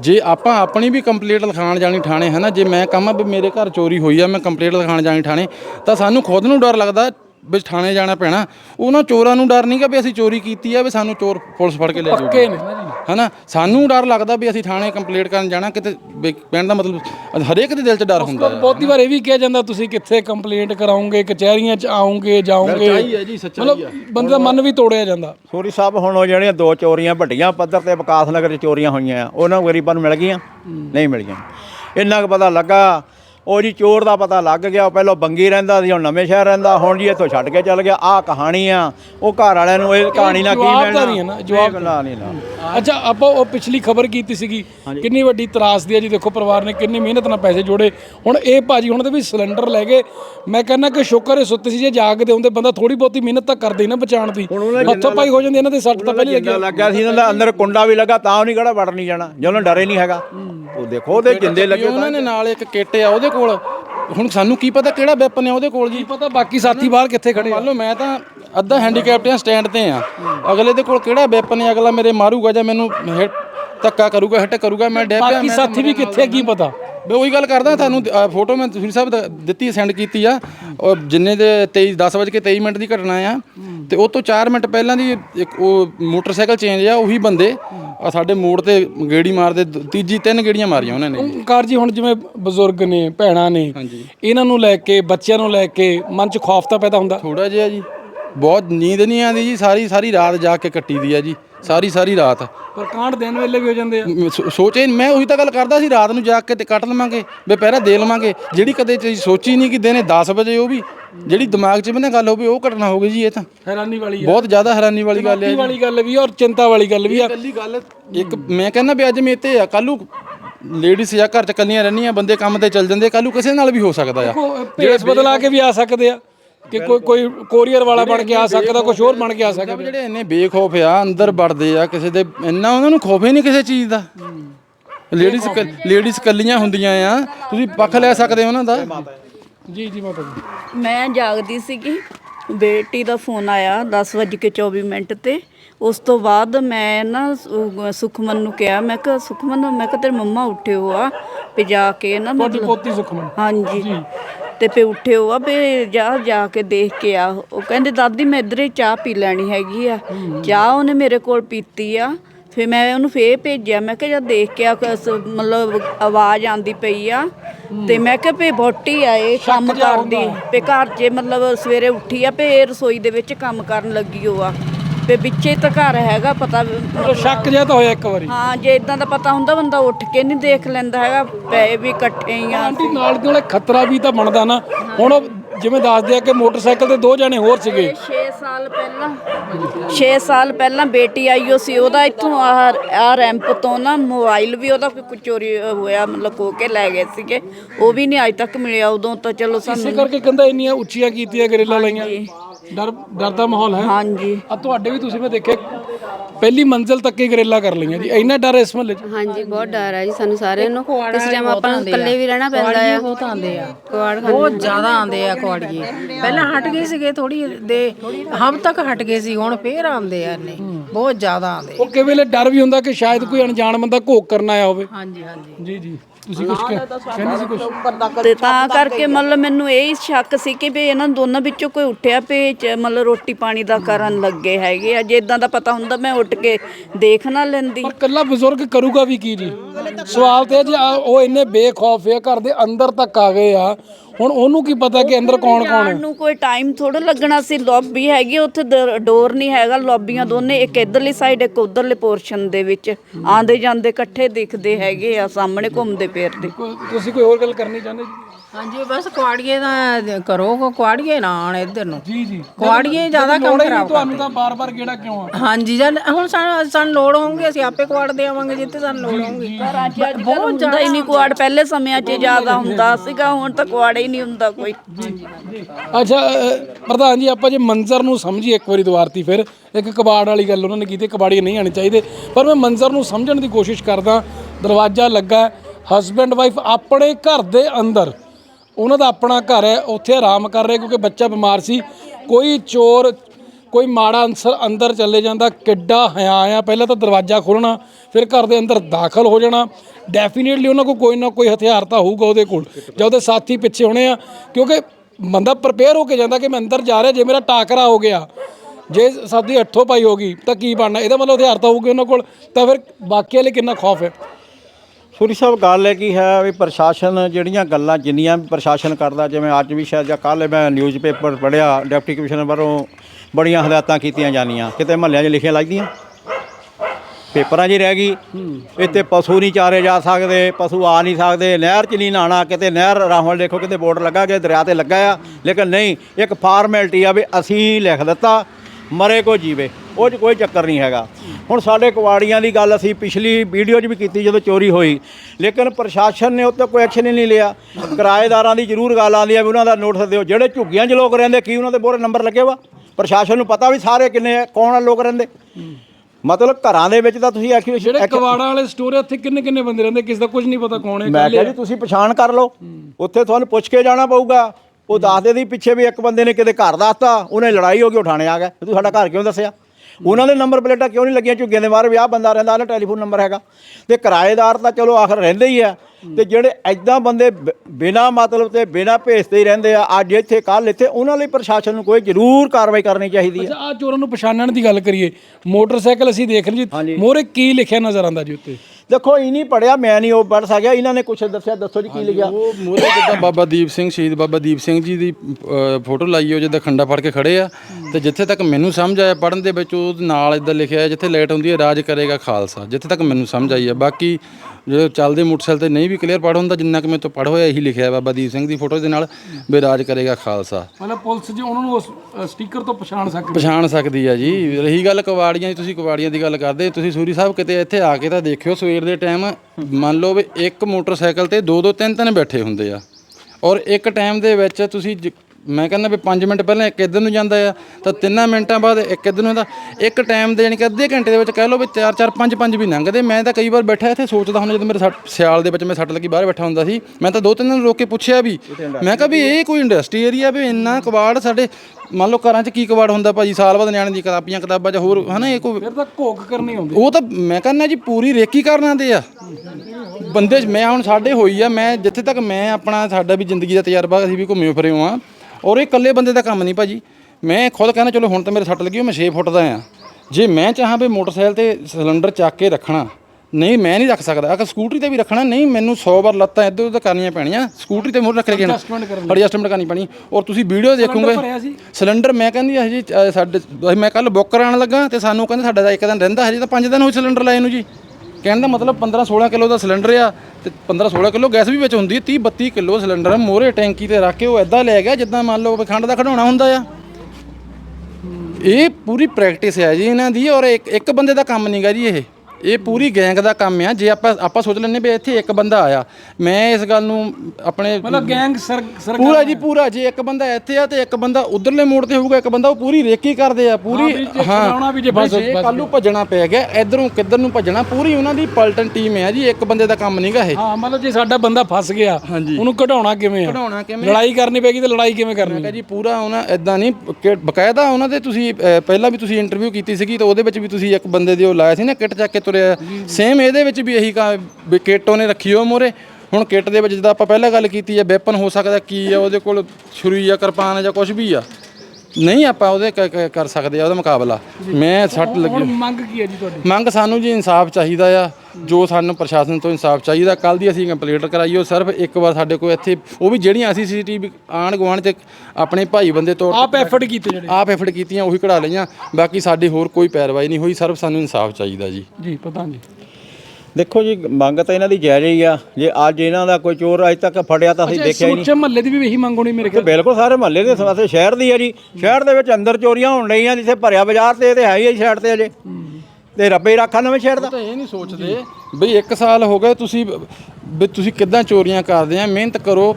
[SPEAKER 2] ਜੇ ਆਪਾਂ ਆਪਣੀ ਵੀ ਕੰਪਲੀਟ ਲਿਖਾਣ ਜਾਣੀ ਥਾਣੇ ਹੈ ਨਾ ਜੇ ਮੈਂ ਕਹਾਂ ਵੀ ਮੇਰੇ ਘਰ ਚੋਰੀ ਹੋਈ ਆ ਮੈਂ ਕੰਪਲੀਟ ਲਿਖਾਣ ਜਾਣੀ ਥਾਣੇ ਤਾਂ ਸਾਨੂੰ ਖੁਦ ਨੂੰ ਡਰ ਲੱਗਦਾ ਵੀ ਥਾਣੇ ਜਾਣਾ ਪੈਣਾ। ਉਹਨਾਂ ਚੋਰਾਂ ਨੂੰ ਡਰ ਨਹੀਂਗਾ ਵੀ ਅਸੀਂ ਚੋਰੀ ਕੀਤੀ ਆ ਵੀ ਸਾਨੂੰ ਚੋਰ ਪੁਲਿਸ ਫੜ ਕੇ ਲੈ ਜਾਊਗੀ।
[SPEAKER 1] ਪੱਕੇ ਨੇ। ਨਾ ਜੀ
[SPEAKER 2] ਹਨਾ? ਸਾਨੂੰ ਡਰ ਲੱਗਦਾ ਵੀ ਅਸੀਂ ਥਾਣੇ ਕੰਪਲੀਟ ਕਰਨ ਜਾਣਾ ਕਿਤੇ ਵੀ ਕਹਿਣ ਦਾ ਮਤਲਬ ਹਰੇਕ ਦੇ ਦਿਲ 'ਚ ਡਰ ਹੁੰਦਾ
[SPEAKER 1] ਬਹੁਤੀ ਵਾਰ ਇਹ ਵੀ ਕਿਹਾ ਜਾਂਦਾ ਤੁਸੀਂ ਕਿੱਥੇ ਕੰਪਲੇਂਟ ਕਰਾਉਂਗੇ ਕਚਹਿਰੀਆਂ 'ਚ ਆਉਂਗੇ ਜਾਓਗੇ।
[SPEAKER 2] ਸੱਚਾਈ ਹੈ ਜੀ, ਸੱਚਾਈ
[SPEAKER 1] ਮਤਲਬ ਬੰਦੇ ਦਾ ਮਨ ਵੀ ਤੋੜਿਆ ਜਾਂਦਾ।
[SPEAKER 5] ਸੋਰੀ ਸਾਹਿਬ ਹੁਣ ਉਹ ਜਿਹੜੀਆਂ ਦੋ ਚੋਰੀਆਂ ਵੱਡੀਆਂ ਪੱਧਰ ਤੇ ਵਿਕਾਸ ਨਗਰ 'ਚ ਚੋਰੀਆਂ ਹੋਈਆਂ ਆ ਉਹਨਾਂ ਨੂੰ ਗਰੀਬਾਂ ਨੂੰ ਮਿਲ ਗਈਆਂ? ਨਹੀਂ ਮਿਲੀਆਂ। ਇੰਨਾ ਕੁ ਪਤਾ ਲੱਗਾ ਉਹ ਜੀ ਚੋਰ ਦਾ ਪਤਾ ਲੱਗ ਗਿਆ ਉਹ ਪਹਿਲਾਂ ਬੰਗੀ ਰਹਿੰਦਾ ਸੀ ਹੁਣ ਨਵੇਂ ਸ਼ਹਿਰ ਰਹਿੰਦਾ ਹੁਣ ਜੀ ਇੱਥੋਂ ਛੱਡ ਕੇ ਚੱਲ ਗਿਆ। ਆਹ ਕਹਾਣੀ ਆ ਉਹ ਘਰ ਵਾਲਿਆਂ ਨੂੰ ਇਹ ਕਹਾਣੀ ਨਾਲ ਕੀ
[SPEAKER 1] ਜਵਾਬ ਤਾਂ
[SPEAKER 5] ਮਿਲਣਾ
[SPEAKER 1] ਨਹੀਂ ਹੈ ਨਾ, ਜਵਾਬ
[SPEAKER 5] ਨਹੀਂ ਨਾ।
[SPEAKER 1] ਅੱਛਾ ਆਪਾਂ ਉਹ ਪਿਛਲੀ ਖਬਰ ਕੀਤੀ ਸੀਗੀ ਕਿੰਨੀ ਵੱਡੀ ਤਰਾਸਦੀ ਹੈ ਜੀ ਦੇਖੋ ਪਰਿਵਾਰ ਨੇ ਕਿੰਨੀ ਮਿਹਨਤ ਨਾਲ ਪੈਸੇ ਜੋੜੇ। ਹੁਣ ਇਹ ਭਾਜੀ ਹੁਣ ਤੇ ਵੀ ਸਿਲੰਡਰ ਲੈ ਗਏ। ਮੈਂ ਕਹਿੰਦਾ ਕਿ ਸ਼ੁਕਰ ਹੈ ਸੁੱਤੇ ਸੀ ਜੇ ਜਾਗਦੇ ਹੁੰਦੇ ਬੰਦਾ ਥੋੜੀ ਬਹੁਤੀ ਮਿਹਨਤ ਤਾਂ ਕਰਦੇ ਨਾ ਬਚਾਉਣ ਦੀ। ਹੱਥੋਂ ਪਾਈ ਹੋ ਜਾਂਦੀ ਇਹਨਾਂ ਦੇ ਸੱਟ ਤਾਂ ਪਹਿਲੇ
[SPEAKER 5] ਜਿੰਦਾ ਲੱਗਾ ਸੀ ਇਹਨਾਂ ਦਾ ਅੰਦਰ ਕੁੰਡਾ ਵੀ ਲੱਗਾ ਤਾਂ ਉਹ ਨਹੀਂ ਕਿਹੜਾ ਵੜ ਨਹੀਂ ਜਾਣਾ। ਜਦੋਂ ਡਰੇ ਨਹੀਂ ਹੈਗਾ। ਉਹ ਦੇਖੋ ਉਹਦੇ ਜਿੰਦੇ ਲੱਗੇ
[SPEAKER 2] ਉਹਨਾਂ ਨੇ ਨਾਲ ਇੱਕ ਕਿੱਟ ਆ ਉਹਦੇ ਕੋਲ। ਹੁਣ ਸਾਨੂੰ ਕੀ ਪਤਾ ਕਿਹੜਾ ਵੈਪਨ ਹੈ ਉਹਦੇ ਕੋਲ ਜੀ।
[SPEAKER 1] ਪਤਾ ਬਾਕੀ ਸਾਥੀ ਬਾਹਰ ਕਿੱਥੇ ਖੜੇ ਆ।
[SPEAKER 2] ਮੰਨ ਲਓ ਮੈਂ ਤਾਂ ਅੱਧਾ ਹੈਂਡੀਕੈਪਟ ਆ ਸਟੈਂਡ ਤੇ ਆ। ਅਗਲੇ ਦੇ ਕੋਲ ਕਿਹੜਾ ਵੈਪਨ ਹੈ ਅਗਲਾ ਮੇਰੇ ਮਾਰੂਗਾ ਜਾਂ ਮੈਨੂੰ ਧੱਕਾ ਕਰੂਗਾ ਹਿੱਟ ਕਰੂਗਾ ਮੈਂ ਡੈ ਪਿਆ
[SPEAKER 1] ਬਾਕੀ ਸਾਥੀ ਵੀ ਕਿੱਥੇ ਕੀ ਪਤਾ?
[SPEAKER 2] ਮੈਂ ਉਹੀ ਗੱਲ ਕਰਦਾ ਤੁਹਾਨੂੰ ਅ, ਫੋਟੋ ਮੈਂ ਤੁਸੀਂ ਸਾਹਿਬ ਦਾ ਦਿੱਤੀ ਸੈਂਡ ਕੀਤੀ ਆ। ਉਹ ਜਿੰਨੇ ਦੇ 23 10 ਵਜੇ ਕੇ 23 ਮਿੰਟ ਦੀ ਘਟਨਾ ਆ ਤੇ ਉਹ ਤੋਂ 4 ਮਿੰਟ ਪਹਿਲਾਂ ਦੀ ਇੱਕ ਉਹ ਮੋਟਰਸਾਈਕਲ ਚੇਂਜ ਆ ਉਹੀ ਬੰਦੇ ਆ ਸਾਡੇ ਮੋੜ ਤੇ ਗੇੜੀ ਮਾਰਦੇ ਦ- ਤੀਜੀ ਤਿੰਨ ਗੇੜੀਆਂ ਮਾਰੀਆਂ ਉਹਨਾਂ ਨੇ।
[SPEAKER 1] ਓਂਕਾਰ ਜੀ ਹੁਣ ਜਿਵੇਂ ਬਜ਼ੁਰਗ ਨੇ ਭੈਣਾਂ ਨੇ ਇਹਨਾਂ ਨੂੰ ਲੈ ਕੇ ਬੱਚਿਆਂ ਨੂੰ ਲੈ ਕੇ ਮਨ 'ਚ ਖੌਫ ਤਾਂ ਪੈਦਾ ਹੁੰਦਾ?
[SPEAKER 2] ਥੋੜਾ ਜਿਹਾ ਜੀ ਬਹੁਤ ਨੀਂਦ ਨਹੀਂ ਆਉਂਦੀ ਜੀ ਸਾਰੀ ਸਾਰੀ ਰਾਤ ਜਾ ਕੇ ਕੱਟੀ ਦੀ ਆ ਜੀ। ਸਾਰੀ ਸਾਰੀ ਰਾਤ।
[SPEAKER 1] ਪਰ ਕਾਂਡ ਦਿਨ ਵੇਲੇ ਵੀ ਹੋ ਜਾਂਦੇ ਆ।
[SPEAKER 2] ਮ- ਸੋ- ਸੋਚੇ ਮੈਂ ਉਹੀ ਤਾਂ ਗੱਲ ਕਰਦਾ ਸੀ ਰਾਤ ਨੂੰ ਜਾ ਕੇ ਤੇ ਕੱਟ ਲਵਾਂਗੇ ਦੁਪਹਿਰਾ ਦੇ ਲਵਾਂਗੇ। ਜਿਹੜੀ ਕਦੇ ਚੀਜ਼ ਸੋਚੀ ਨਹੀਂ ਕਿ ਦਿਨੇ 10 ਵਜੇ ਉਹ ਵੀ ਜਿਹੜੀ ਦਿਮਾਗ 'ਚ ਨਾ ਗੱਲ ਹੋਵੇ ਉਹ ਘਟਨਾ ਹੋ ਗਈ ਜੀ ਇਹ ਤਾਂ।
[SPEAKER 1] ਹੈਰਾਨੀ ਵਾਲੀ ਆ।
[SPEAKER 2] ਬਹੁਤ ਜ਼ਿਆਦਾ ਹੈਰਾਨੀ ਵਾਲੀ ਗੱਲ ਹੈ
[SPEAKER 1] ਚੁਣੌਤੀ ਵਾਲੀ ਗੱਲ ਵੀ ਆ ਔਰ ਚਿੰਤਾ ਵਾਲੀ ਗੱਲ ਵੀ ਆ।
[SPEAKER 2] ਇਕੱਲੀ ਗੱਲ ਇੱਕ ਮੈਂ ਕਹਿੰਦਾ ਵੀ ਅੱਜ ਮੇਤੇ ਆ ਕੱਲੂ ਲੇਡੀਜ਼ ਜਾਂ ਘਰ 'ਚ ਕੱਲੀਆਂ ਰਹਿੰਦੀਆਂ ਬੰਦੇ ਕੰਮ ਤੇ ਚੱਲ ਜਾਂਦੇ ਕੱਲੂ ਕਿਸੇ ਨਾਲ ਵੀ ਹੋ ਸਕਦਾ ਆ।
[SPEAKER 1] ਕੋ ਭੇਸ ਬਦਲਾ ਕੇ ਵੀ ਆ ਸਕਦੇ ਆ। ਕਿ ਕੋਈ ਕੋਈ ਕੋਰੀਅਰ ਵਾਲਾ ਬਣ ਕੇ ਆ ਸਕਦਾ ਕੁਝ ਹੋਰ ਬਣ ਕੇ ਆ ਸਕਦਾ
[SPEAKER 2] ਜਿਹੜੇ ਇੰਨੇ ਬੇਖੌਫ ਆ ਅੰਦਰ ਵੜਦੇ ਆ ਕਿਸੇ ਦੇ ਇੰਨਾ ਉਹਨਾਂ ਨੂੰ ਖੌਫ ਹੀ ਨਹੀਂ ਕਿਸੇ ਚੀਜ਼ ਦਾ। ਲੇਡੀਜ਼ ਲੇਡੀਜ਼ ਕੱਲੀਆਂ ਹੁੰਦੀਆਂ ਆ ਤੁਸੀਂ ਪੱਖ ਲੈ ਸਕਦੇ ਹੋ ਉਹਨਾਂ ਦਾ।
[SPEAKER 1] ਜੀ ਜੀ ਮਾਤਾ ਜੀ।
[SPEAKER 6] ਮੈਂ ਜਾਗਦੀ ਸੀਗੀ ਬੇਟੀ ਦਾ ਫੋਨ ਆਇਆ 10:24 ਮਿੰਟ ਤੇ। ਉਸ ਤੋਂ ਬਾਅਦ ਮੈਂ ਨਾ ਸੁਖਮਨ ਨੂੰ ਕਿਹਾ ਮੈਂ ਕਿਹਾ ਸੁਖਮਨ ਮੈਂ ਕਿਹਾ ਤੇਰੇ ਮੰਮਾ ਉੱਠੇ ਹੋ ਆ ਵੀ ਜਾ ਕੇ ਨਾ
[SPEAKER 1] ਤੁਹਾਡੀ
[SPEAKER 6] ਮਤਲਬ
[SPEAKER 1] ਪੋਤੀ ਸੁਖਮਨ?
[SPEAKER 6] ਹਾਂਜੀ। ਤੇ ਫੇ ਉੱਠੇ ਹੋ ਆ ਵੀ ਜਾ ਜਾ ਕੇ ਦੇਖ ਕੇ ਆ। ਉਹ ਕਹਿੰਦੇ ਦਾਦੀ ਮੈਂ ਇੱਧਰ ਚਾਹ ਪੀ ਲੈਣੀ ਹੈਗੀ ਆ। ਚਾਹ ਉਹਨੇ ਮੇਰੇ ਕੋਲ ਪੀਤੀ ਆ। ਫੇ ਮੈਂ ਉਹਨੂੰ ਫੇਰ ਭੇਜਿਆ। ਮੈਂ ਕਿਹਾ ਜਦ ਦੇਖ ਕੇ ਆ ਮਤਲਬ ਆਵਾਜ਼ ਆਂਦੀ ਪਈ ਆ। ਤੇ ਮੈਂ ਕਿਹਾ ਪੇ ਬੋਟੀ ਆ ਇਹ ਕੰਮ ਕਰਦੀ। ਪੇ ਘਰ 'ਚ ਮਤਲਬ ਸਵੇਰੇ ਉੱਠੀ ਆ ਇਹ ਰਸੋਈ ਦੇ ਵਿੱਚ ਕੰਮ ਕਰਨ ਲੱਗੀ ਹੋ ਆ। ਪੇ ਵਿੱਚੇ ਤਾਂ ਘਰ ਹੈਗਾ ਪਤਾ
[SPEAKER 1] ਸ਼ੱਕ ਜਿਹਾ ਤਾਂ ਹੋਇਆ ਇੱਕ ਵਾਰੀ।
[SPEAKER 6] ਹਾਂ ਜੇ ਇਦਾਂ ਦਾ ਪਤਾ ਹੁੰਦਾ ਬੰਦਾ ਉੱਠ ਕੇ ਨਹੀਂ ਦੇਖ ਲੈਂਦਾ ਹੈਗਾ ਪਏ ਵੀ ਇਕੱਠੇ ਹੀ ਆ
[SPEAKER 1] ਆਂਟੀ ਨਾਲ ਦੇ ਨਾਲੇ ਖਤਰਾ ਵੀ ਤਾਂ ਬਣਦਾ ਨਾ। ਹੁਣ ਉਹ ਜਿਵੇਂ ਦੱਸਦੇ ਆ ਕਿ ਮੋਟਰਸਾਈਕਲ ਤੇ ਦੋ ਜਣੇ ਹੋਰ ਸੀਗੇ।
[SPEAKER 6] 6 ਸਾਲ ਪਹਿਲਾਂ 6 ਸਾਲ ਪਹਿਲਾਂ ਬੇਟੀ ਆਈ ਹੋ ਸੀ ਉਹਦਾ ਇੱਥੋਂ ਆਹ ਆਹ ਰੈਂਪ ਤੋਂ ਨਾ ਮੋਬਾਈਲ ਵੀ ਉਹਦਾ ਕੋਈ ਚੋਰੀ ਹੋਇਆ ਮਤਲਬ ਖੋ ਕੇ ਲੈ ਗਏ ਸੀਗੇ। ਉਹ ਵੀ ਨਹੀਂ ਅਜੇ ਤੱਕ ਮਿਲਿਆ ਉਦੋਂ ਤਾਂ ਚਲੋ
[SPEAKER 1] ਇਸੇ
[SPEAKER 6] ਸਾਨੂੰ
[SPEAKER 1] ਕਰਕੇ ਕਹਿੰਦਾ ਇੰਨੀਆਂ ਉੱਚੀਆਂ ਕੀਤੀਆਂ ਗਰੇਲਾ ਲਾਈਆਂ। ਡਰ ਡਰ ਦਾ ਮਾਹੌਲ ਹੈ।
[SPEAKER 6] ਹਾਂਜੀ।
[SPEAKER 1] ਆ ਤੁਹਾਡੇ ਵੀ ਤੁਸੀਂ ਮੈਂ ਦੇਖਿਆ ਪਹਿਲੀ ਮੰਜ਼ਲ ਤੱਕ ਹੀ ਗਰੇਲਾ ਕਰ ਲਈਆਂ ਜੀ। ਇੰਨਾ ਡਰ ਇਸ ਮਹੱਲੇ 'ਚ?
[SPEAKER 3] ਹਾਂਜੀ ਬਹੁਤ ਡਰ ਹੈ ਜੀ ਸਾਨੂੰ ਸਾਰਿਆਂ ਨੂੰ। ਇਸ ਟਾਈਮ ਆਪਾਂ ਨੂੰ ਇਕੱਲੇ ਵੀ ਰਹਿਣਾ ਪੈਂਦਾ ਆ।
[SPEAKER 4] ਬਹੁਤ ਆਉਂਦੇ ਆ।
[SPEAKER 3] ਕੁਆੜ
[SPEAKER 4] ਬਹੁਤ ਜ਼ਿਆਦਾ ਆਉਂਦੇ ਆ ਕੁਆੜੀਏ ਪਹਿਲਾਂ ਹਟ ਗਏ ਸੀਗੇ ਥੋੜੀ ਦੇ ਹਮ ਤੱਕ ਹਟ ਗਏ ਸੀ ਹੁਣ ਫੇਰ ਆਉਂਦੇ ਆ ਨੇ ਬਹੁਤ ਜ਼ਿਆਦਾ ਆਉਂਦੇ
[SPEAKER 1] ਉਹ ਕਿਵੇਂ ਵੇਲੇ ਡਰ ਵੀ ਹੁੰਦਾ ਕਿ ਸ਼ਾਇਦ ਕੋਈ ਅਣਜਾਣ ਬੰਦਾ ਘੋਕ ਕਰਨ ਆਇਆ ਹੋਵੇ।
[SPEAKER 4] ਹਾਂਜੀ ਹਾਂਜੀ।
[SPEAKER 1] ਜੀ ਜੀ। ਤੁਸੀਂ ਕੁਝ ਕਹਿੰਦੇ ਸੀ ਕੁਝ
[SPEAKER 6] ਤੇ ਤਾਂ ਕਰਕੇ ਮਤਲਬ ਮੈਨੂੰ ਇਹ ਹੀ ਸ਼ੱਕ ਸੀ ਕਿ ਵੀ ਇਹਨਾਂ ਦੋਨਾਂ ਵਿੱਚੋਂ ਕੋਈ ਉੱਠਿਆ ਪੇ ਚ- ਮਤਲਬ ਰੋਟੀ ਪਾਣੀ ਦਾ ਕਰਨ ਲੱਗੇ ਹੈਗੇ ਆ। ਜੇ ਇਦਾਂ ਦਾ ਪਤਾ ਹੁੰਦਾ ਮੈਂ ਉੱਠ ਕੇ ਦੇਖ ਨਾ ਲੈਂਦੀ।
[SPEAKER 1] ਪਰ ਕੱਲਾ ਬਜ਼ੁਰਗ ਕਰੂਗਾ ਵੀ ਕੀ ਜੀ? ਸਵਾਲ ਤੇ ਹੈ ਜੀ ਆ- ਉਹ ਇੰਨੇ ਬੇਖੌਫ ਆ ਘਰ ਦੇ ਅੰਦਰ ਤੱਕ ਆ ਗਏ ਆ। ਹੁਣ ਉਹਨੂੰ ਕੀ ਪਤਾ ਕਿ ਅੰਦਰ ਕੌਣ ਕੌਣ ਹੈ?
[SPEAKER 6] ਨੂੰ ਕੋਈ ਟਾਈਮ ਥੋੜਾ ਲੱਗਣਾ ਸੀ ਲੌਬੀ ਹੈਗੀ ਉੱਥੇ ਦਰ- ਡੋਰ ਨਹੀਂ ਹੈਗਾ ਲੌਬੀਆਂ ਦੋਨੇ ਇੱਕ ਇਧਰਲੀ ਸਾਈਡ ਇੱਕ ਉਧਰਲੇ ਪੋਰਸ਼ਨ ਦੇ ਵਿੱਚ। ਆਂਦੇ ਜਾਂਦੇ ਇਕੱਠੇ ਦਿਖਦੇ ਹੈਗੇ ਆ ਸਾਹਮਣੇ ਘੁੰਮਦੇ ਫਿਰਦੇ
[SPEAKER 1] ਕੋਈ- ਤੁਸੀਂ ਕੋਈ ਹੋਰ ਗੱਲ ਕਰਨੀ ਚਾਹੁੰਦੇ ਜੀ?
[SPEAKER 4] ਹਾਂਜੀ ਬਸ ਕੁਆੜੀਏ ਦਾ ਕਰੋ ਕੁਆੜੀਏ ਨਾ ਆਣ ਇੱਧਰ ਨੂੰ।
[SPEAKER 1] ਜੀ ਜੀ।
[SPEAKER 4] ਕੁਆੜੀਏ ਜ਼ਿਆਦਾ ਕੰਮ ਖਰਾਬ
[SPEAKER 1] ਤੁਹਾਨੂੰ ਤਾਂ ਬਾਰ-ਬਾਰ ਕਿਹੜਾ ਕਿਉਂ ਆ?
[SPEAKER 4] ਹਾਂਜੀ ਜਦ ਹੁਣ ਸਾਨੂੰ ਸਾਨੂੰ ਲੋੜ ਹੋਊਗੀ ਅਸੀਂ ਆਪੇ ਕੁਆੜ ਦੇਵਾਂਗੇ ਜਿੱਥੇ ਸਾਨੂੰ ਲੋੜ ਹੋਊਗੀ।
[SPEAKER 6] ਬਹੁਤ ਹੁੰਦਾ ਹੀ ਨਹੀਂ ਕੁਆੜ ਪਹਿਲੇ ਸਮਿਆਂ 'ਚ ਜ਼ਿਆਦਾ ਹੁੰਦਾ ਸੀਗਾ ਹੁਣ ਤਾਂ ਕੁਆੜ ਹੀ ਨਹੀਂ ਹੁੰਦਾ ਕੋਈ।
[SPEAKER 1] ਅੱਛਾ ਅ, ਪ੍ਰਧਾਨ ਜੀ ਆਪਾਂ ਜੇ ਮੰਜ਼ਰ ਨੂੰ ਸਮਝੀਏ ਇੱਕ ਵਾਰੀ ਦੁਬਾਰਤੀ ਫਿਰ ਇੱਕ ਕਬਾੜ ਵਾਲੀ ਗੱਲ ਉਹਨਾਂ ਨੇ ਕੀਤੀ ਕਬਾੜੀ ਨਹੀਂ ਆਣੇ ਚਾਹੀਦੇ। ਪਰ ਮੈਂ ਮੰਜ਼ਰ ਨੂੰ ਸਮਝਣ ਦੀ ਕੋਸ਼ਿਸ਼ ਕਰਦਾ ਦਰਵਾਜ਼ਾ ਲੱਗਾ ਹਸਬੈਂਡ ਵਾਈਫ ਆਪਣੇ ਘਰ ਦੇ ਅੰਦਰ ਉਹਨਾਂ ਦਾ ਆਪਣਾ ਘਰ ਹੈ, ਉੱਥੇ ਆਰਾਮ ਕਰ ਰਹੇ ਕਿਉਂਕਿ ਬੱਚਾ ਬਿਮਾਰ ਸੀ। ਕੋਈ ਚੋਰ, ਕੋਈ ਮਾੜਾ ਅੰਸਰ ਅੰਦਰ ਚੱਲੇ ਜਾਂਦਾ, ਕਿੱਡਾ ਹਿਆ ਆ। ਪਹਿਲਾਂ ਤਾਂ ਦਰਵਾਜ਼ਾ ਖੋਲਣਾ ਫਿਰ ਘਰ ਦੇ ਅੰਦਰ ਦਾਖਲ ਹੋ ਜਾਣਾ। ਡੈਫੀਨੇਟਲੀ ਉਹਨਾਂ ਕੋਲ ਕੋਈ ਨਾ ਕੋਈ ਹਥਿਆਰ ਤਾਂ ਹੋਊਗਾ ਉਹਦੇ ਕੋਲ, ਜਾਂ ਉਹਦੇ ਸਾਥੀ ਪਿੱਛੇ ਹੋਣੇ ਆ। ਕਿਉਂਕਿ ਬੰਦਾ ਪ੍ਰਪੇਅਰ ਹੋ ਕੇ ਜਾਂਦਾ ਕਿ ਮੈਂ ਅੰਦਰ ਜਾ ਰਿਹਾ, ਜੇ ਮੇਰਾ ਟਾਕਰਾ ਹੋ ਗਿਆ, ਜੇ ਸਾਡੀ ਅੱਠੋਂ ਪਾਈ ਹੋ ਗਈ, ਤਾਂ ਕੀ ਬਣਨਾ? ਇਹਦਾ ਮਤਲਬ ਹਥਿਆਰ ਤਾਂ ਹੋਊਗੇ ਉਹਨਾਂ ਕੋਲ, ਤਾਂ ਫਿਰ ਬਾਕੀ ਵਾਲੇ ਕਿੰਨਾ ਖੌਫ ਹੈ?
[SPEAKER 5] ਸੂਰੀ ਸਾਹਿਬ, ਗੱਲ ਹੈ ਕੀ ਹੈ ਵੀ ਪ੍ਰਸ਼ਾਸਨ ਜਿਹੜੀਆਂ ਗੱਲਾਂ ਜਿੰਨੀਆਂ ਵੀ ਪ੍ਰਸ਼ਾਸਨ ਕਰਦਾ, ਜਿਵੇਂ ਅੱਜ ਵੀ ਸ਼ਾਇਦ ਜਾਂ ਕੱਲ੍ਹ ਮੈਂ ਨਿਊਜ਼ਪੇਪਰ ਪੜ੍ਹਿਆ ਡਿਪਟੀ ਕਮਿਸ਼ਨਰ ਵੱਲੋਂ ਬੜੀਆਂ ਹਦਾਇਤਾਂ ਕੀਤੀਆਂ ਜਾਂਦੀਆਂ। ਕਿਤੇ ਮਹੱਲਿਆਂ 'ਚ ਲਿਖੀਆਂ ਲੱਗਦੀਆਂ? ਪੇਪਰਾਂ 'ਚ ਹੀ ਰਹਿ ਗਈ। ਇੱਥੇ ਪਸ਼ੂ ਨਹੀਂ ਚਾਰੇ ਜਾ ਸਕਦੇ, ਪਸ਼ੂ ਆ ਨਹੀਂ ਸਕਦੇ, ਨਹਿਰ 'ਚ ਨਹੀਂ ਨਹਾਣਾ ਕਿਤੇ ਨਹਿਰ ਰਾਹੋਂ ਦੇਖੋ ਕਿਤੇ ਬੋਰਡ ਲੱਗਾ ਕਿ ਦਰਿਆ ਤੇ ਲੱਗਾ ਆ। ਲੇਕਿਨ ਨਹੀਂ, ਇੱਕ ਫਾਰਮੈਲਿਟੀ ਆ ਵੀ ਅਸੀਂ ਲਿਖ ਦਿੱਤਾ, ਮਰੇ ਕੋ ਜੀਵੇ। ਉਹ 'ਚ ਕੋਈ ਚੱਕਰ ਨਹੀਂ ਹੈਗਾ। ਹੁਣ ਸਾਡੇ ਕੁਵਾੜੀਆਂ ਦੀ ਗੱਲ ਅਸੀਂ ਪਿਛਲੀ ਵੀਡੀਓ 'ਚ ਵੀ ਕੀਤੀ ਜਦੋਂ ਚੋਰੀ ਹੋਈ। ਲੇਕਿਨ ਪ੍ਰਸ਼ਾਸਨ ਨੇ ਉੱਤੇ ਕੋਈ ਐਕਸ਼ਨ ਹੀ ਨਹੀਂ ਲਿਆ। ਕਿਰਾਏਦਾਰਾਂ ਦੀ ਜ਼ਰੂਰ ਗੱਲ ਆਉਂਦੀ ਆ ਵੀ ਉਹਨਾਂ ਦਾ ਨੋਟਿਸ ਦਿਓ। ਜਿਹੜੇ ਝੁੱਗੀਆਂ 'ਚ ਲੋਕ ਰਹਿੰਦੇ ਕੀ ਉਹਨਾਂ ਦੇ ਬੋਰੇ ਨੰਬਰ ਲੱਗੇ ਵਾ? ਪ੍ਰਸ਼ਾਸਨ ਨੂੰ ਪਤਾ ਵੀ ਸਾਰੇ ਕਿੰਨੇ ਆ, ਕੌਣ ਆ ਲੋਕ ਰਹਿੰਦੇ? ਮਤਲਬ ਘਰਾਂ ਦੇ ਵਿੱਚ ਤਾਂ ਤੁਸੀਂ ਆਖੀ
[SPEAKER 1] ਜਿਹੜੇ ਕਵਾੜਾਂ ਵਾਲੇ ਸਟੋਰ ਉੱਥੇ ਕਿੰਨੇ ਕਿੰਨੇ ਬੰਦੇ ਰਹਿੰਦੇ? ਕਿਸ ਦਾ ਕੁਝ ਨਹੀਂ ਪਤਾ ਕੌਣ ਹੈ
[SPEAKER 5] ਮੈਂ ਕਿਹਾ ਜੀ ਤੁਸੀਂ ਪਛਾਣ ਕਰ ਲਓ। ਉੱਥੇ ਤੁਹਾਨੂੰ ਪੁੱਛ ਕੇ ਜਾਣਾ ਪਊਗਾ। ਉਹ ਦੱਸਦੇ ਦੀ ਪਿੱਛੇ ਵੀ ਇੱਕ ਬੰਦੇ ਨੇ ਕਿਤੇ ਘਰ ਦੱਸਤਾ ਉਹਨੇ ਲੜਾਈ ਹੋ ਗਈ ਉਠਾਣੇ ਆ ਗਿਆ ਤੂੰ ਸਾਡਾ ਘਰ ਕਿਉਂ ਦੱਸਿਆ? ਉਹਨਾਂ ਦੇ ਨੰਬਰ ਪਲੇਟਾਂ ਕਿਉਂ ਨਹੀਂ ਲੱਗੀਆਂ? ਝੁੱਗੀਆਂ ਦੇ ਬਾਹਰ ਵੀ ਆਹ ਬੰਦਾ ਰਹਿੰਦਾ ਉਹਦਾ ਟੈਲੀਫੋਨ ਨੰਬਰ ਹੈਗਾ। ਤੇ ਕਿਰਾਏਦਾਰ ਤਾਂ ਚਲੋ ਆਖਰ ਰਹਿੰਦੇ ਹੀ ਆ। ਤੇ ਜਿਹੜੇ ਐਦਾਂ ਬੰਦੇ ਬਿਨਾਂ ਮਤਲਬ ਤੇ ਬਿਨਾਂ ਭੇਸਦੇ ਹੀ ਰਹਿੰਦੇ ਆ ਅੱਜ ਇੱਥੇ ਕੱਲ ਇੱਥੇ ਉਹਨਾਂ ਲਈ ਪ੍ਰਸ਼ਾਸਨ ਨੂੰ ਕੋਈ ਜ਼ਰੂਰ ਕਾਰਵਾਈ ਕਰਨੀ ਚਾਹੀਦੀ ਹੈ
[SPEAKER 1] ਅੱਛਾ ਆ ਚੋਰਾਂ ਨੂੰ ਪਛਾਣਨ ਦੀ ਗੱਲ ਕਰੀਏ ਮੋਟਰਸਾਈਕਲ ਅਸੀਂ ਦੇਖ ਰਹੇ ਜੀ ਮੋਰੇ ਕੀ ਲਿਖਿਆ ਨਜ਼ਰ ਆਉਂਦਾ ਜੀ ਉੱਤੇ?
[SPEAKER 5] ਦੇਖੋ ਇਹ ਨਹੀਂ ਪੜਿਆ ਮੈਂ ਨਹੀਂ ਉਹ ਪੜ ਸਕਿਆ ਇਹਨਾਂ ਨੇ ਕੁਛ ਦੱਸਿਆ ਦੱਸੋ ਜੀ ਕੀ ਲਿਖਿਆ।
[SPEAKER 2] ਉਹ ਮੂਹਰੇ ਜਿੱਦਾਂ ਬਾਬਾ ਦੀਪ ਸਿੰਘ ਸ਼ਹੀਦ ਬਾਬਾ ਦੀਪ ਸਿੰਘ ਜੀ ਦੀ ਫੋਟੋ ਲਾਈ ਉਹ ਜਿੱਦਾਂ ਖੰਡਾ ਫੜ ਕੇ ਖੜੇ ਆ ਤੇ ਜਿੱਥੇ ਤੱਕ ਮੈਨੂੰ ਸਮਝ ਆਇਆ ਪੜਨ ਦੇ ਵਿੱਚ ਉਹ ਨਾਲ ਇਦਾਂ ਲਿਖਿਆ ਹੈ, ਜਿੱਥੇ ਲਾਈਟ ਹੁੰਦੀ ਹੈ ਰਾਜ ਕਰੇਗਾ ਖਾਲਸਾ ਜਿੱਥੇ ਤੱਕ ਮੈਨੂੰ ਸਮਝ ਆਈ ਹੈ ਬਾਕੀ ਜਿਹੜੇ ਚੱਲਦੇ ਮੋਟਰਸਾਈਕਲ ਤੇ ਨਹੀਂ ਵੀ ਕਲੀਅਰ ਪੜ ਹੁੰਦਾ ਜਿੰਨਾ ਕਿ ਮੇਰੇ ਤੋਂ ਪੜ ਹੋਇਆ ਇਹੀ ਲਿਖਿਆ ਹੈ ਬਾਬਾ ਦੀਪ ਸਿੰਘ ਦੀ ਫੋਟੋ ਦੇ ਨਾਲ ਵੀ ਰਾਜ ਕਰੇਗਾ ਖਾਲਸਾ।
[SPEAKER 1] ਮਤਲਬ ਪੁਲਿਸ ਜੀ ਉਹਨਾਂ ਨੂੰ ਉਸ ਸਟicker ਤੋਂ ਪਛਾਣ ਸਕਦੀ
[SPEAKER 2] ਪਛਾਣ ਸਕਦੀ ਆ ਜੀ। ਰਹੀ ਗੱਲ ਕਵਾੜੀਆਂ ਦੀ ਤੁਸੀਂ ਕਵਾੜੀਆਂ ਦੀ ਗੱਲ ਕਰਦੇ ਤੁਸੀਂ ਸੂਰੀ ਸਾਹਿਬ ਕਿਤੇ ਇੱਥੇ ਆ ਕੇ ਤਾਂ ਦੇਖਿਓ ਸਵੇਰ ਦੇ ਟਾਈਮ ਮੰਨ ਲਓ ਵੀ ਇੱਕ ਮੋਟਰਸਾਈਕਲ ਤੇ ਦੋ ਦੋ ਤਿੰਨ ਤਿੰਨ ਬੈਠੇ ਹੁੰਦੇ ਆ। ਔਰ ਇੱਕ ਟਾਈਮ ਦੇ ਵਿੱਚ ਤੁਸੀਂ ਮੈਂ ਕਹਿੰਦਾ ਵੀ 5 ਮਿੰਟ ਪਹਿਲਾਂ ਇੱਕ ਇੱਧਰ ਨੂੰ ਜਾਂਦਾ ਆ ਤਾਂ ਤਿੰਨਾਂ ਮਿੰਟਾਂ ਬਾਅਦ ਇੱਕ ਇੱਧਰ ਨੂੰ ਆਉਂਦਾ ਇੱਕ ਟਾਈਮ ਦੇ ਯਾਨੀ ਕਿ ਅੱਧੇ ਘੰਟੇ ਦੇ ਵਿੱਚ ਕਹਿ ਲਓ ਵੀ 4 4 5 5 ਵੀ ਲੰਘਦੇ। ਮੈਂ ਤਾਂ ਕਈ ਵਾਰ ਬੈਠਾ ਇੱਥੇ ਸੋਚਦਾ ਹੁੰਦਾ ਜਦੋਂ ਮੇਰੇ ਸਿਆਲ ਦੇ ਵਿੱਚ ਮੈਂ ਸੱਟ ਲੱਗੀ ਬਾਹਰ ਬੈਠਾ ਹੁੰਦਾ ਸੀ। ਮੈਂ ਤਾਂ ਦੋ ਤਿੰਨ ਦਿਨ ਰੋਕ ਕੇ ਪੁੱਛਿਆ ਵੀ ਮੈਂ ਕਿਹਾ ਵੀ ਇਹ ਕੋਈ ਇੰਡਸਟਰੀ ਏਰੀਆ ਵੀ ਇੰਨਾ ਕਬਾੜ ਸਾਡੇ ਮੰਨ ਲਓ ਘਰਾਂ 'ਚ ਕੀ ਕਬਾੜ ਹੁੰਦਾ ਭਾਜੀ ਸਾਲ ਬਾਅਦ ਨਿਆਣੇ ਦੀ ਕਾਪੀਆਂ ਕਿਤਾਬਾਂ 'ਚ ਹੋਰ ਹਨਾ ਇਹ ਕੋਈ
[SPEAKER 1] ਫਿਰ ਤਾਂ ਘੋਕ ਕਰਨੀ ਆਉਂਦੀ।
[SPEAKER 2] ਉਹ ਤਾਂ ਮੈਂ ਕਹਿੰਦਾ ਜੀ ਪੂਰੀ ਰੇਕੀ ਕਰਨਾ ਦੇ ਆ। ਬੰਦੇ ਮੈਂ ਹੁਣ ਸਾਡੇ ਹੋਈ ਆ ਮੈਂ ਜਿੱਥੇ ਤੱਕ ਮੈਂ ਆਪਣਾ ਸਾਡਾ ਵੀ ਜ਼ਿੰਦਗੀ ਦਾ ਤਜਰਬਾ ਅਸੀਂ ਵੀ ਘੁੰਮੇ ਫਿਰੇ ਹਾਂ ਔਰ ਇਹ ਇਕੱਲੇ ਬੰਦੇ ਦਾ ਕੰਮ ਨਹੀਂ ਭਾਜੀ। ਮੈਂ ਖੁਦ ਕਹਿੰਦਾ ਚਲੋ ਹੁਣ ਤਾਂ ਮੇਰੇ ਸੱਟ ਲੱਗੀ ਹੋਈ, ਮੈਂ 6 ਫੁੱਟ ਦਾ ਆ। ਜੇ ਮੈਂ ਚਾਹਾਂ ਵੀ ਮੋਟਰਸਾਈਕਲ ਤੇ ਸਿਲੰਡਰ ਚੱਕ ਕੇ ਰੱਖਣਾ ਨਹੀਂ ਮੈਂ ਨਹੀਂ ਰੱਖ ਸਕਦਾ। ਅਗਰ ਸਕੂਟਰੀ ਤੇ ਵੀ ਰੱਖਣਾ ਨਹੀਂ ਮੈਨੂੰ 100 ਵਾਰ ਲੱਤਾਂ ਇੱਧਰ ਉੱਧਰ ਕਰਨੀਆਂ ਪੈਣੀਆਂ। ਸਕੂਟਰੀ ਤੇ ਮੋੜ ਰੱਖ ਕੇ ਐਡਜਸਟਮੈਂਟ ਕਰਨੀ। ਪੈਣੀ। ਔਰ ਤੁਸੀਂ ਵੀਡੀਓ ਦੇਖੋਗੇ? ਸਿਲੰਡਰ ਮੈਂ ਕਹਿੰਦੀ ਹਜੇ ਸਾਡੇ ਮੈਂ ਕੱਲ ਬੁੱਕ ਕਰਾਉਣ ਲੱਗਾ ਤੇ ਸਾਨੂੰ ਕਹਿੰਦੇ ਸਾਡਾ ਤਾਂ ਇੱਕ ਦਿਨ ਰਹਿੰਦਾ ਹਜੇ ਤਾਂ 5 ਦਿਨ ਹੋਏ ਸਿਲੰਡਰ ਲਾਏ ਨੂੰ ਜੀ। ਕਹਿਣ ਦਾ ਮਤਲਬ 15 16 ਕਿਲੋ ਦਾ ਸਿਲੰਡਰ ਆ ਤੇ 15 16 ਕਿਲੋ ਗੈਸ ਵੀ ਵਿੱਚ ਹੁੰਦੀ ਹੈ 30 32 ਕਿਲੋ ਸਿਲੰਡਰ ਮੋਰੇ ਟੈਂਕੀ ਤੇ ਰੱਖ ਕੇ ਉਹ ਐਦਾਂ ਲੈ ਗਿਆ, ਜਿੱਦਾਂ ਮੰਨ ਲਓ ਖੰਡ ਦਾ ਖਡਾਉਣਾ ਹੁੰਦਾ ਆ। ਇਹ ਪੂਰੀ ਪ੍ਰੈਕਟਿਸ ਹੈ ਜੀ ਇਹਨਾਂ ਦੀ ਔਰ ਇੱਕ ਇੱਕ ਬੰਦੇ ਦਾ ਕੰਮ ਨਹੀਂਗਾ ਜੀ ਇਹ। ਇਹ ਪੂਰੀ ਗੈਂਗ ਦਾ ਕੰਮ ਆ। ਜੇ ਆਪਾਂ ਆਪਾਂ ਸੋਚ ਲੈਂਦੇ ਵੀ ਇੱਥੇ ਇੱਕ ਬੰਦਾ ਆਇਆ ਮੈਂ ਇਸ ਗੱਲ ਨੂੰ ਆਪਣੇ
[SPEAKER 1] ਮਤਲਬ ਗੈਂਗ ਸਰ
[SPEAKER 2] ਪੂਰਾ ਜੀ ਪੂਰਾ ਜੇ ਇੱਕ ਬੰਦਾ ਇੱਥੇ ਆ ਤੇ ਇੱਕ ਬੰਦਾ ਉਧਰਲੇ ਮੋੜ ਤੇ ਹੋਊਗਾ ਇੱਕ ਬੰਦਾ ਉਹ ਪੂਰੀ ਰੇਕੀ ਕਰਦੇ ਆ ਪੂਰੀ
[SPEAKER 1] ਜੇ ਬਸ-
[SPEAKER 2] ਕੱਲ ਨੂੰ ਭੱਜਣਾ ਪੈ ਗਿਆ ਇਧਰੋਂ ਕਿੱਧਰ ਨੂੰ ਭੱਜਣਾ ਪੂਰੀ ਉਹਨਾਂ ਦੀ ਪਲਟਨ ਟੀਮ ਹੈ ਜੀ ਇੱਕ ਬੰਦੇ ਦਾ ਕੰਮ ਨਹੀਂਗਾ ਇਹ।
[SPEAKER 1] ਹਾਂ ਮਤਲਬ ਜੇ ਸਾਡਾ ਬੰਦਾ ਫਸ ਗਿਆ ਉਹਨੂੰ ਕਢਾਉਣਾ ਕਿਵੇਂ ਆ?
[SPEAKER 2] ਕਢਾਉਣਾ ਕਿਵੇਂ?
[SPEAKER 1] ਲੜਾਈ ਕਰਨੀ ਪੈਗੀ ਤੇ ਲੜਾਈ ਕਿਵੇਂ ਕਰਨੀ
[SPEAKER 2] ਕਿਹਾ ਜੀ ਪੂਰਾ ਉਹਨਾਂ ਇਦਾਂ ਨਹੀਂ ਬਕਾਇਦਾ ਉਹਨਾਂ ਦੇ ਤੁਸੀਂ ਪਹਿਲਾਂ ਵੀ ਤੁਸੀਂ ਇੰਟਰਵਿਊ ਕੀਤੀ ਸੀਗੀ ਤਾਂ ਉਹਦੇ ਵਿੱਚ ਵੀ ਤੁਸੀਂ ਇੱਕ ਬੰਦੇ ਦੀ ਉਹ ਲਾਇਆ ਸੀ ਨਾ ਕਿੱਟ ਚੱਕ ਕੇ ਤੁਰਿਆ ਸੇਮ ਇਹਦੇ ਵਿੱਚ ਵੀ ਇਹੀ ਕਾ ਕਿੱਟ ਉਹਨੇ ਰੱਖੀ ਹੋ ਮੋਰੇ ਹੁਣ ਕਿੱਟ ਦੇ ਵਿੱਚ ਜਿੱਦਾਂ ਆਪਾਂ ਪਹਿਲਾਂ ਗੱਲ ਕੀਤੀ ਹੈ ਵੈਪਨ ਹੋ ਸਕਦਾ ਕੀ ਆ ਉਹਦੇ ਕੋਲ ਛੁਰੀ ਜਾਂ ਕਿਰਪਾਨ ਆ ਜਾਂ ਕੁਝ ਵੀ ਆ। ਨਹੀਂ ਆਪਾਂ ਉਹਦੇ ਕ- ਕ- ਕਰ ਸਕਦੇ ਆ ਉਹਦਾ ਮੁਕਾਬਲਾ। ਮੈਂ ਸੱਟ
[SPEAKER 1] ਹੁਣ
[SPEAKER 2] ਲੱਗੀ।
[SPEAKER 1] ਮੰਗ ਕੀ ਹੈ ਜੀ ਤੁਹਾਡੀ?
[SPEAKER 2] ਮੰਗ ਸਾਨੂੰ ਜੀ ਇਨਸਾਫ ਚਾਹੀਦਾ ਆ। ਜੋ ਸਾਨੂੰ ਪ੍ਰਸ਼ਾਸਨ ਤੋਂ ਇਨਸਾਫ ਚਾਹੀਦਾ ਕੱਲ ਦੀ ਅਸੀਂ ਕੰਪਲੀਟ ਕਰਾਈ ਉਹ ਸਿਰਫ ਇੱਕ ਵਾਰ ਸਾਡੇ ਕੋਲ ਇੱਥੇ ਉਹ ਵੀ ਜਿਹੜੀਆਂ ਅਸੀਂ ਸੀਸੀਟੀਵੀ ਆਣ ਗੁਆਂਢ ਚ ਆਪਣੇ ਭਾਈ ਬੰਦੇ ਤੋਂ
[SPEAKER 1] ਆਪ ਐਫਰਟ ਕੀਤੇ ਜਿਹੜੇ।
[SPEAKER 2] ਆਪ ਐਫਰਟ ਕੀਤੀਆਂ ਉਹੀ ਕਢਾ ਲਈਆਂ ਬਾਕੀ ਸਾਡੇ ਹੋਰ ਕੋਈ ਪੈਰਵਾਈ ਨਹੀਂ ਹੋਈ ਸਿਰਫ ਸਾਨੂੰ ਇਨਸਾਫ ਚਾਹੀਦਾ ਜੀ।
[SPEAKER 1] ਜੀ ਪਤਾ ਨਹੀਂ
[SPEAKER 5] ਦੇਖੋ ਜੀ ਮੰਗ ਤਾਂ ਇਹਨਾਂ ਦੀ ਜਾਇਜ਼ ਹੀ ਆ ਜੇ ਅੱਜ ਇਹਨਾਂ ਦਾ ਕੋਈ ਚੋਰ ਅਜ ਤੱਕ ਫੜਿਆ ਤਾਂ ਅਸੀਂ ਦੇਖਿਆ ਹੀ ਨਹੀਂ।
[SPEAKER 1] ਸਮੁੱਚੇ ਮਹੱਲੇ ਦੀ ਵੀ ਇਹੀ ਮੰਗ ਹੋਣੀ ਮੇਰੇ
[SPEAKER 5] ਤੇ
[SPEAKER 1] ਖਿਆਲ
[SPEAKER 5] ਬਿਲਕੁਲ ਸਾਰੇ ਮਹੱਲੇ ਦੇ ਸਵਾਸੇ ਸ਼ਹਿਰ ਦੀ ਆ ਜੀ ਸ਼ਹਿਰ ਦੇ ਵਿੱਚ ਅੰਦਰ ਚੋਰੀਆਂ ਹੋਣ ਰਹੀਆਂ ਜਿੱਥੇ ਭਰਿਆ ਬਾਜ਼ਾਰ ਤੇ ਇਹ ਤੇ ਹੈ ਹੀ ਸਾਈਡ ਤੇ ਅਜੇ। ਤੇ ਰੱਬੇ ਰੱਖਾ ਨਵੇਂ ਸ਼ਹਿਰ ਦਾ।
[SPEAKER 2] ਤਾਂ ਇਹ ਨਹੀਂ ਸੋਚਦੇ ਬਈ 1 ਸਾਲ ਹੋ ਗਏ ਤੁਸੀਂ, ਵੀ ਤੁਸੀਂ ਕਿੱਦਾਂ ਚੋਰੀਆਂ ਕਰਦੇ ਆ, ਮਿਹਨਤ ਕਰੋ,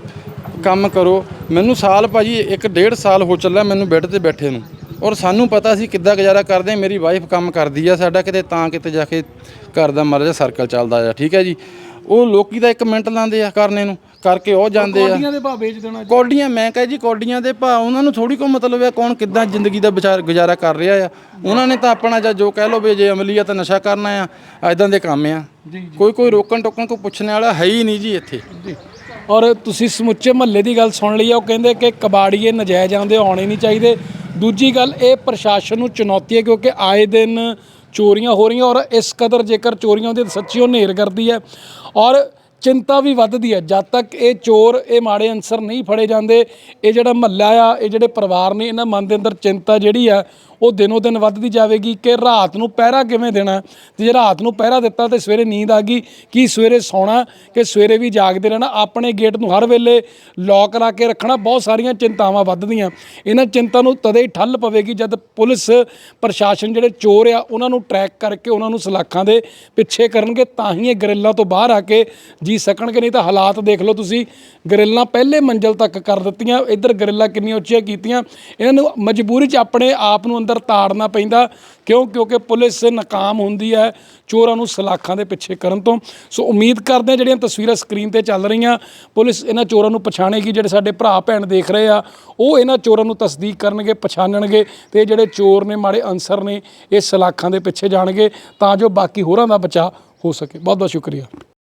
[SPEAKER 2] ਕੰਮ ਕਰੋ। ਮੈਨੂੰ ਸਾਲ ਭਾਜੀ, ਇੱਕ ਡੇਢ ਸਾਲ ਹੋ ਚੱਲਿਆ ਮੈਨੂੰ ਬੈੱਡ ਤੇ ਬੈਠੇ ਨੂੰ। ਔਰ ਸਾਨੂੰ ਪਤਾ ਸੀ ਕਿੱਦਾਂ ਗੁਜ਼ਾਰਾ ਕਰਦੇ ਆ, ਮੇਰੀ ਵਾਈਫ ਕੰਮ ਕਰਦੀ ਆ ਸਾਡਾ ਕਿਤੇ, ਤਾਂ ਕਿਤੇ ਜਾ ਕੇ ਘਰ ਦਾ ਮਰਜ਼ਾ ਸਰਕਲ ਚੱਲਦਾ ਆ, ਠੀਕ ਹੈ ਜੀ। ਉਹ ਲੋਕੀ ਦਾ 1 ਮਿੰਟ ਲਾਉਂਦੇ ਆ ਕਰਨੇ ਨੂੰ। ਕਰਕੇ ਉਹ ਜਾਂਦੇ ਆ।
[SPEAKER 1] ਕੋਡੀਆਂ ਦੇ ਭਾਅ ਵੇਚ ਦੇਣਾ।
[SPEAKER 2] ਕੌਡੀਆਂ ਮੈਂ ਕਹੇ ਜੀ ਕੌਡੀਆਂ ਦੇ ਭਾ ਉਹਨਾਂ ਨੂੰ ਥੋੜੀ ਕੋ ਮਤਲਬ ਹੈ ਕੌਣ ਕਿੱਦਾਂ ਜ਼ਿੰਦਗੀ ਦਾ ਵਿਚਾਰ ਗੁਜ਼ਾਰਾ ਕਰ ਰਿਹਾ ਆ। ਉਹਨਾਂ ਨੇ ਤਾਂ ਆਪਣਾ ਜਾਂ ਜੋ ਕਹਿ ਲਓ ਵੀ ਜੇ ਅਮਲੀ ਆ ਤਾਂ ਨਸ਼ਾ ਕਰਨਾ ਆ ਐਦਾਂ ਦੇ ਕੰਮ ਆ। ਕੋਈ ਕੋਈ ਰੋਕਣ ਟੋਕਣ ਕੋ ਪੁੱਛਣ ਵਾਲਾ ਹੈ ਹੀ ਨਹੀਂ ਜੀ ਇੱਥੇ।
[SPEAKER 1] ਔਰ ਤੁਸੀਂ ਸਮੁੱਚੇ ਮਹੱਲੇ ਦੀ ਗੱਲ ਸੁਣ ਲਈ ਆ ਉਹ ਕਹਿੰਦੇ ਕਿ ਕਬਾੜੀਏ ਨਜਾਇਜ਼ ਆਉਂਦੇ ਆਉਣੇ ਨਹੀਂ ਚਾਹੀਦੇ। ਦੂਜੀ ਗੱਲ ਇਹ ਪ੍ਰਸ਼ਾਸਨ ਨੂੰ ਚੁਣੌਤੀ ਹੈ ਕਿਉਂਕਿ ਆਏ ਦਿਨ ਚੋਰੀਆਂ ਹੋ ਰਹੀਆਂ ਔਰ ਇਸ ਕਦਰ ਜੇਕਰ ਚੋਰੀਆਂ ਹੁੰਦੀਆਂ ਤਾਂ ਸੱਚੀ ਉਹ ਨੇਰ ਕਰਦੀ ਹੈ। ਔਰ ਚਿੰਤਾ ਵੀ ਵੱਧਦੀ ਹੈ। ਜਦ ਤੱਕ ਇਹ ਚੋਰ, ਇਹ ਮਾੜੇ ਅਨਸਰ ਨਹੀਂ ਫੜੇ ਜਾਂਦੇ, ਇਹ ਜਿਹੜਾ ਮਹੱਲਾ ਆ, ਇਹ ਜਿਹੜੇ ਪਰਿਵਾਰ ਨੇ, ਇਹਨਾਂ ਮਨ ਦੇ ਅੰਦਰ ਚਿੰਤਾ ਜਿਹੜੀ ਆ ਉਹ ਦਿਨੋ ਦਿਨ ਵੱਧਦੀ ਜਾਵੇਗੀ ਕਿ ਰਾਤ ਨੂੰ ਪਹਿਰਾ ਕਿਵੇਂ ਦੇਣਾ ਤੇ ਜੇ ਰਾਤ ਨੂੰ ਪਹਿਰਾ ਦਿੱਤਾ ਤੇ ਸਵੇਰੇ ਨੀਂਦ ਆ ਗਈ, ਕੀ ਸਵੇਰੇ ਸੌਣਾ, ਕਿ ਸਵੇਰੇ ਵੀ ਜਾਗਦੇ ਰਹਿਣਾ, ਆਪਣੇ ਗੇਟ ਨੂੰ ਹਰ ਵੇਲੇ ਲੌਕ ਲਾ ਕੇ ਰੱਖਣਾ, ਬਹੁਤ ਸਾਰੀਆਂ ਚਿੰਤਾਵਾਂ ਵੱਧਦੀਆਂ। ਇਹਨਾਂ ਚਿੰਤਾ ਨੂੰ ਤਦੇ ਹੀ ਠੱਲ ਪਵੇਗੀ ਜਦ ਪੁਲਿਸ, ਪ੍ਰਸ਼ਾਸਨ ਜਿਹੜੇ ਚੋਰ ਆ, ਉਹਨਾਂ ਨੂੰ ਟਰੈਕ ਕਰਕੇ ਉਹਨਾਂ ਨੂੰ ਸਲਾਖਾਂ ਦੇ ਪਿੱਛੇ ਕਰਨਗੇ, ਤਾਂ ਹੀ ਇਹ ਗਰਿੱਲਾਂ ਤੋਂ ਬਾਹਰ ਆ ਕੇ ਜੀ ਸਕਣਗੇ। ਨਹੀਂ ਤਾਂ ਹਾਲਾਤ ਦੇਖ ਲਓ ਤੁਸੀਂ ਗਰਿੱਲਾਂ ਪਹਿਲੇ ਮੰਜ਼ਲ ਤੱਕ ਕਰ ਦਿੱਤੀਆਂ, ਇੱਧਰ ਗਰਿੱਲਾਂ ਕਿੰਨੀਆਂ ਉੱਚੀਆਂ ਕੀਤੀਆਂ, ਇਹਨਾਂ ਨੂੰ ਮਜਬੂਰੀ 'ਚ ਆਪਣੇ ਆਪ ਨੂੰ ਅੰਦਰ ਤਾੜਨਾ ਪੈਂਦਾ। ਕਿਉਂ? ਕਿਉਂਕਿ ਪੁਲਿਸ ਨਾਕਾਮ ਹੁੰਦੀ ਹੈ ਚੋਰਾਂ ਨੂੰ ਸਲਾਖਾਂ ਦੇ ਪਿੱਛੇ ਕਰਨ ਤੋਂ। ਸੋ ਉਮੀਦ ਕਰਦੇ ਹਾਂ ਜਿਹੜੀਆਂ ਤਸਵੀਰਾਂ ਸਕਰੀਨ ਤੇ ਚੱਲ ਰਹੀਆਂ, ਪੁਲਿਸ ਇਹਨਾਂ ਚੋਰਾਂ ਨੂੰ ਪਛਾਣੇਗੀ, ਜਿਹੜੇ ਸਾਡੇ ਭਰਾ ਭੈਣ ਦੇਖ ਰਹੇ ਆ, ਉਹ ਇਹਨਾਂ ਚੋਰਾਂ ਨੂੰ ਤਸਦੀਕ ਕਰਨਗੇ, ਪਛਾਣਨਗੇ ਤੇ ਜਿਹੜੇ ਚੋਰ ਨੇ, ਮਾੜੇ ਅਨਸਰ ਨੇ, ਇਹ ਸਲਾਖਾਂ ਦੇ ਪਿੱਛੇ ਜਾਣਗੇ ਤਾਂ ਜੋ ਬਾਕੀ ਹੋਰਾਂ ਦਾ ਬਚਾਅ ਹੋ ਸਕੇ। ਬਹੁਤ ਬਹੁਤ ਸ਼ੁਕਰੀਆ।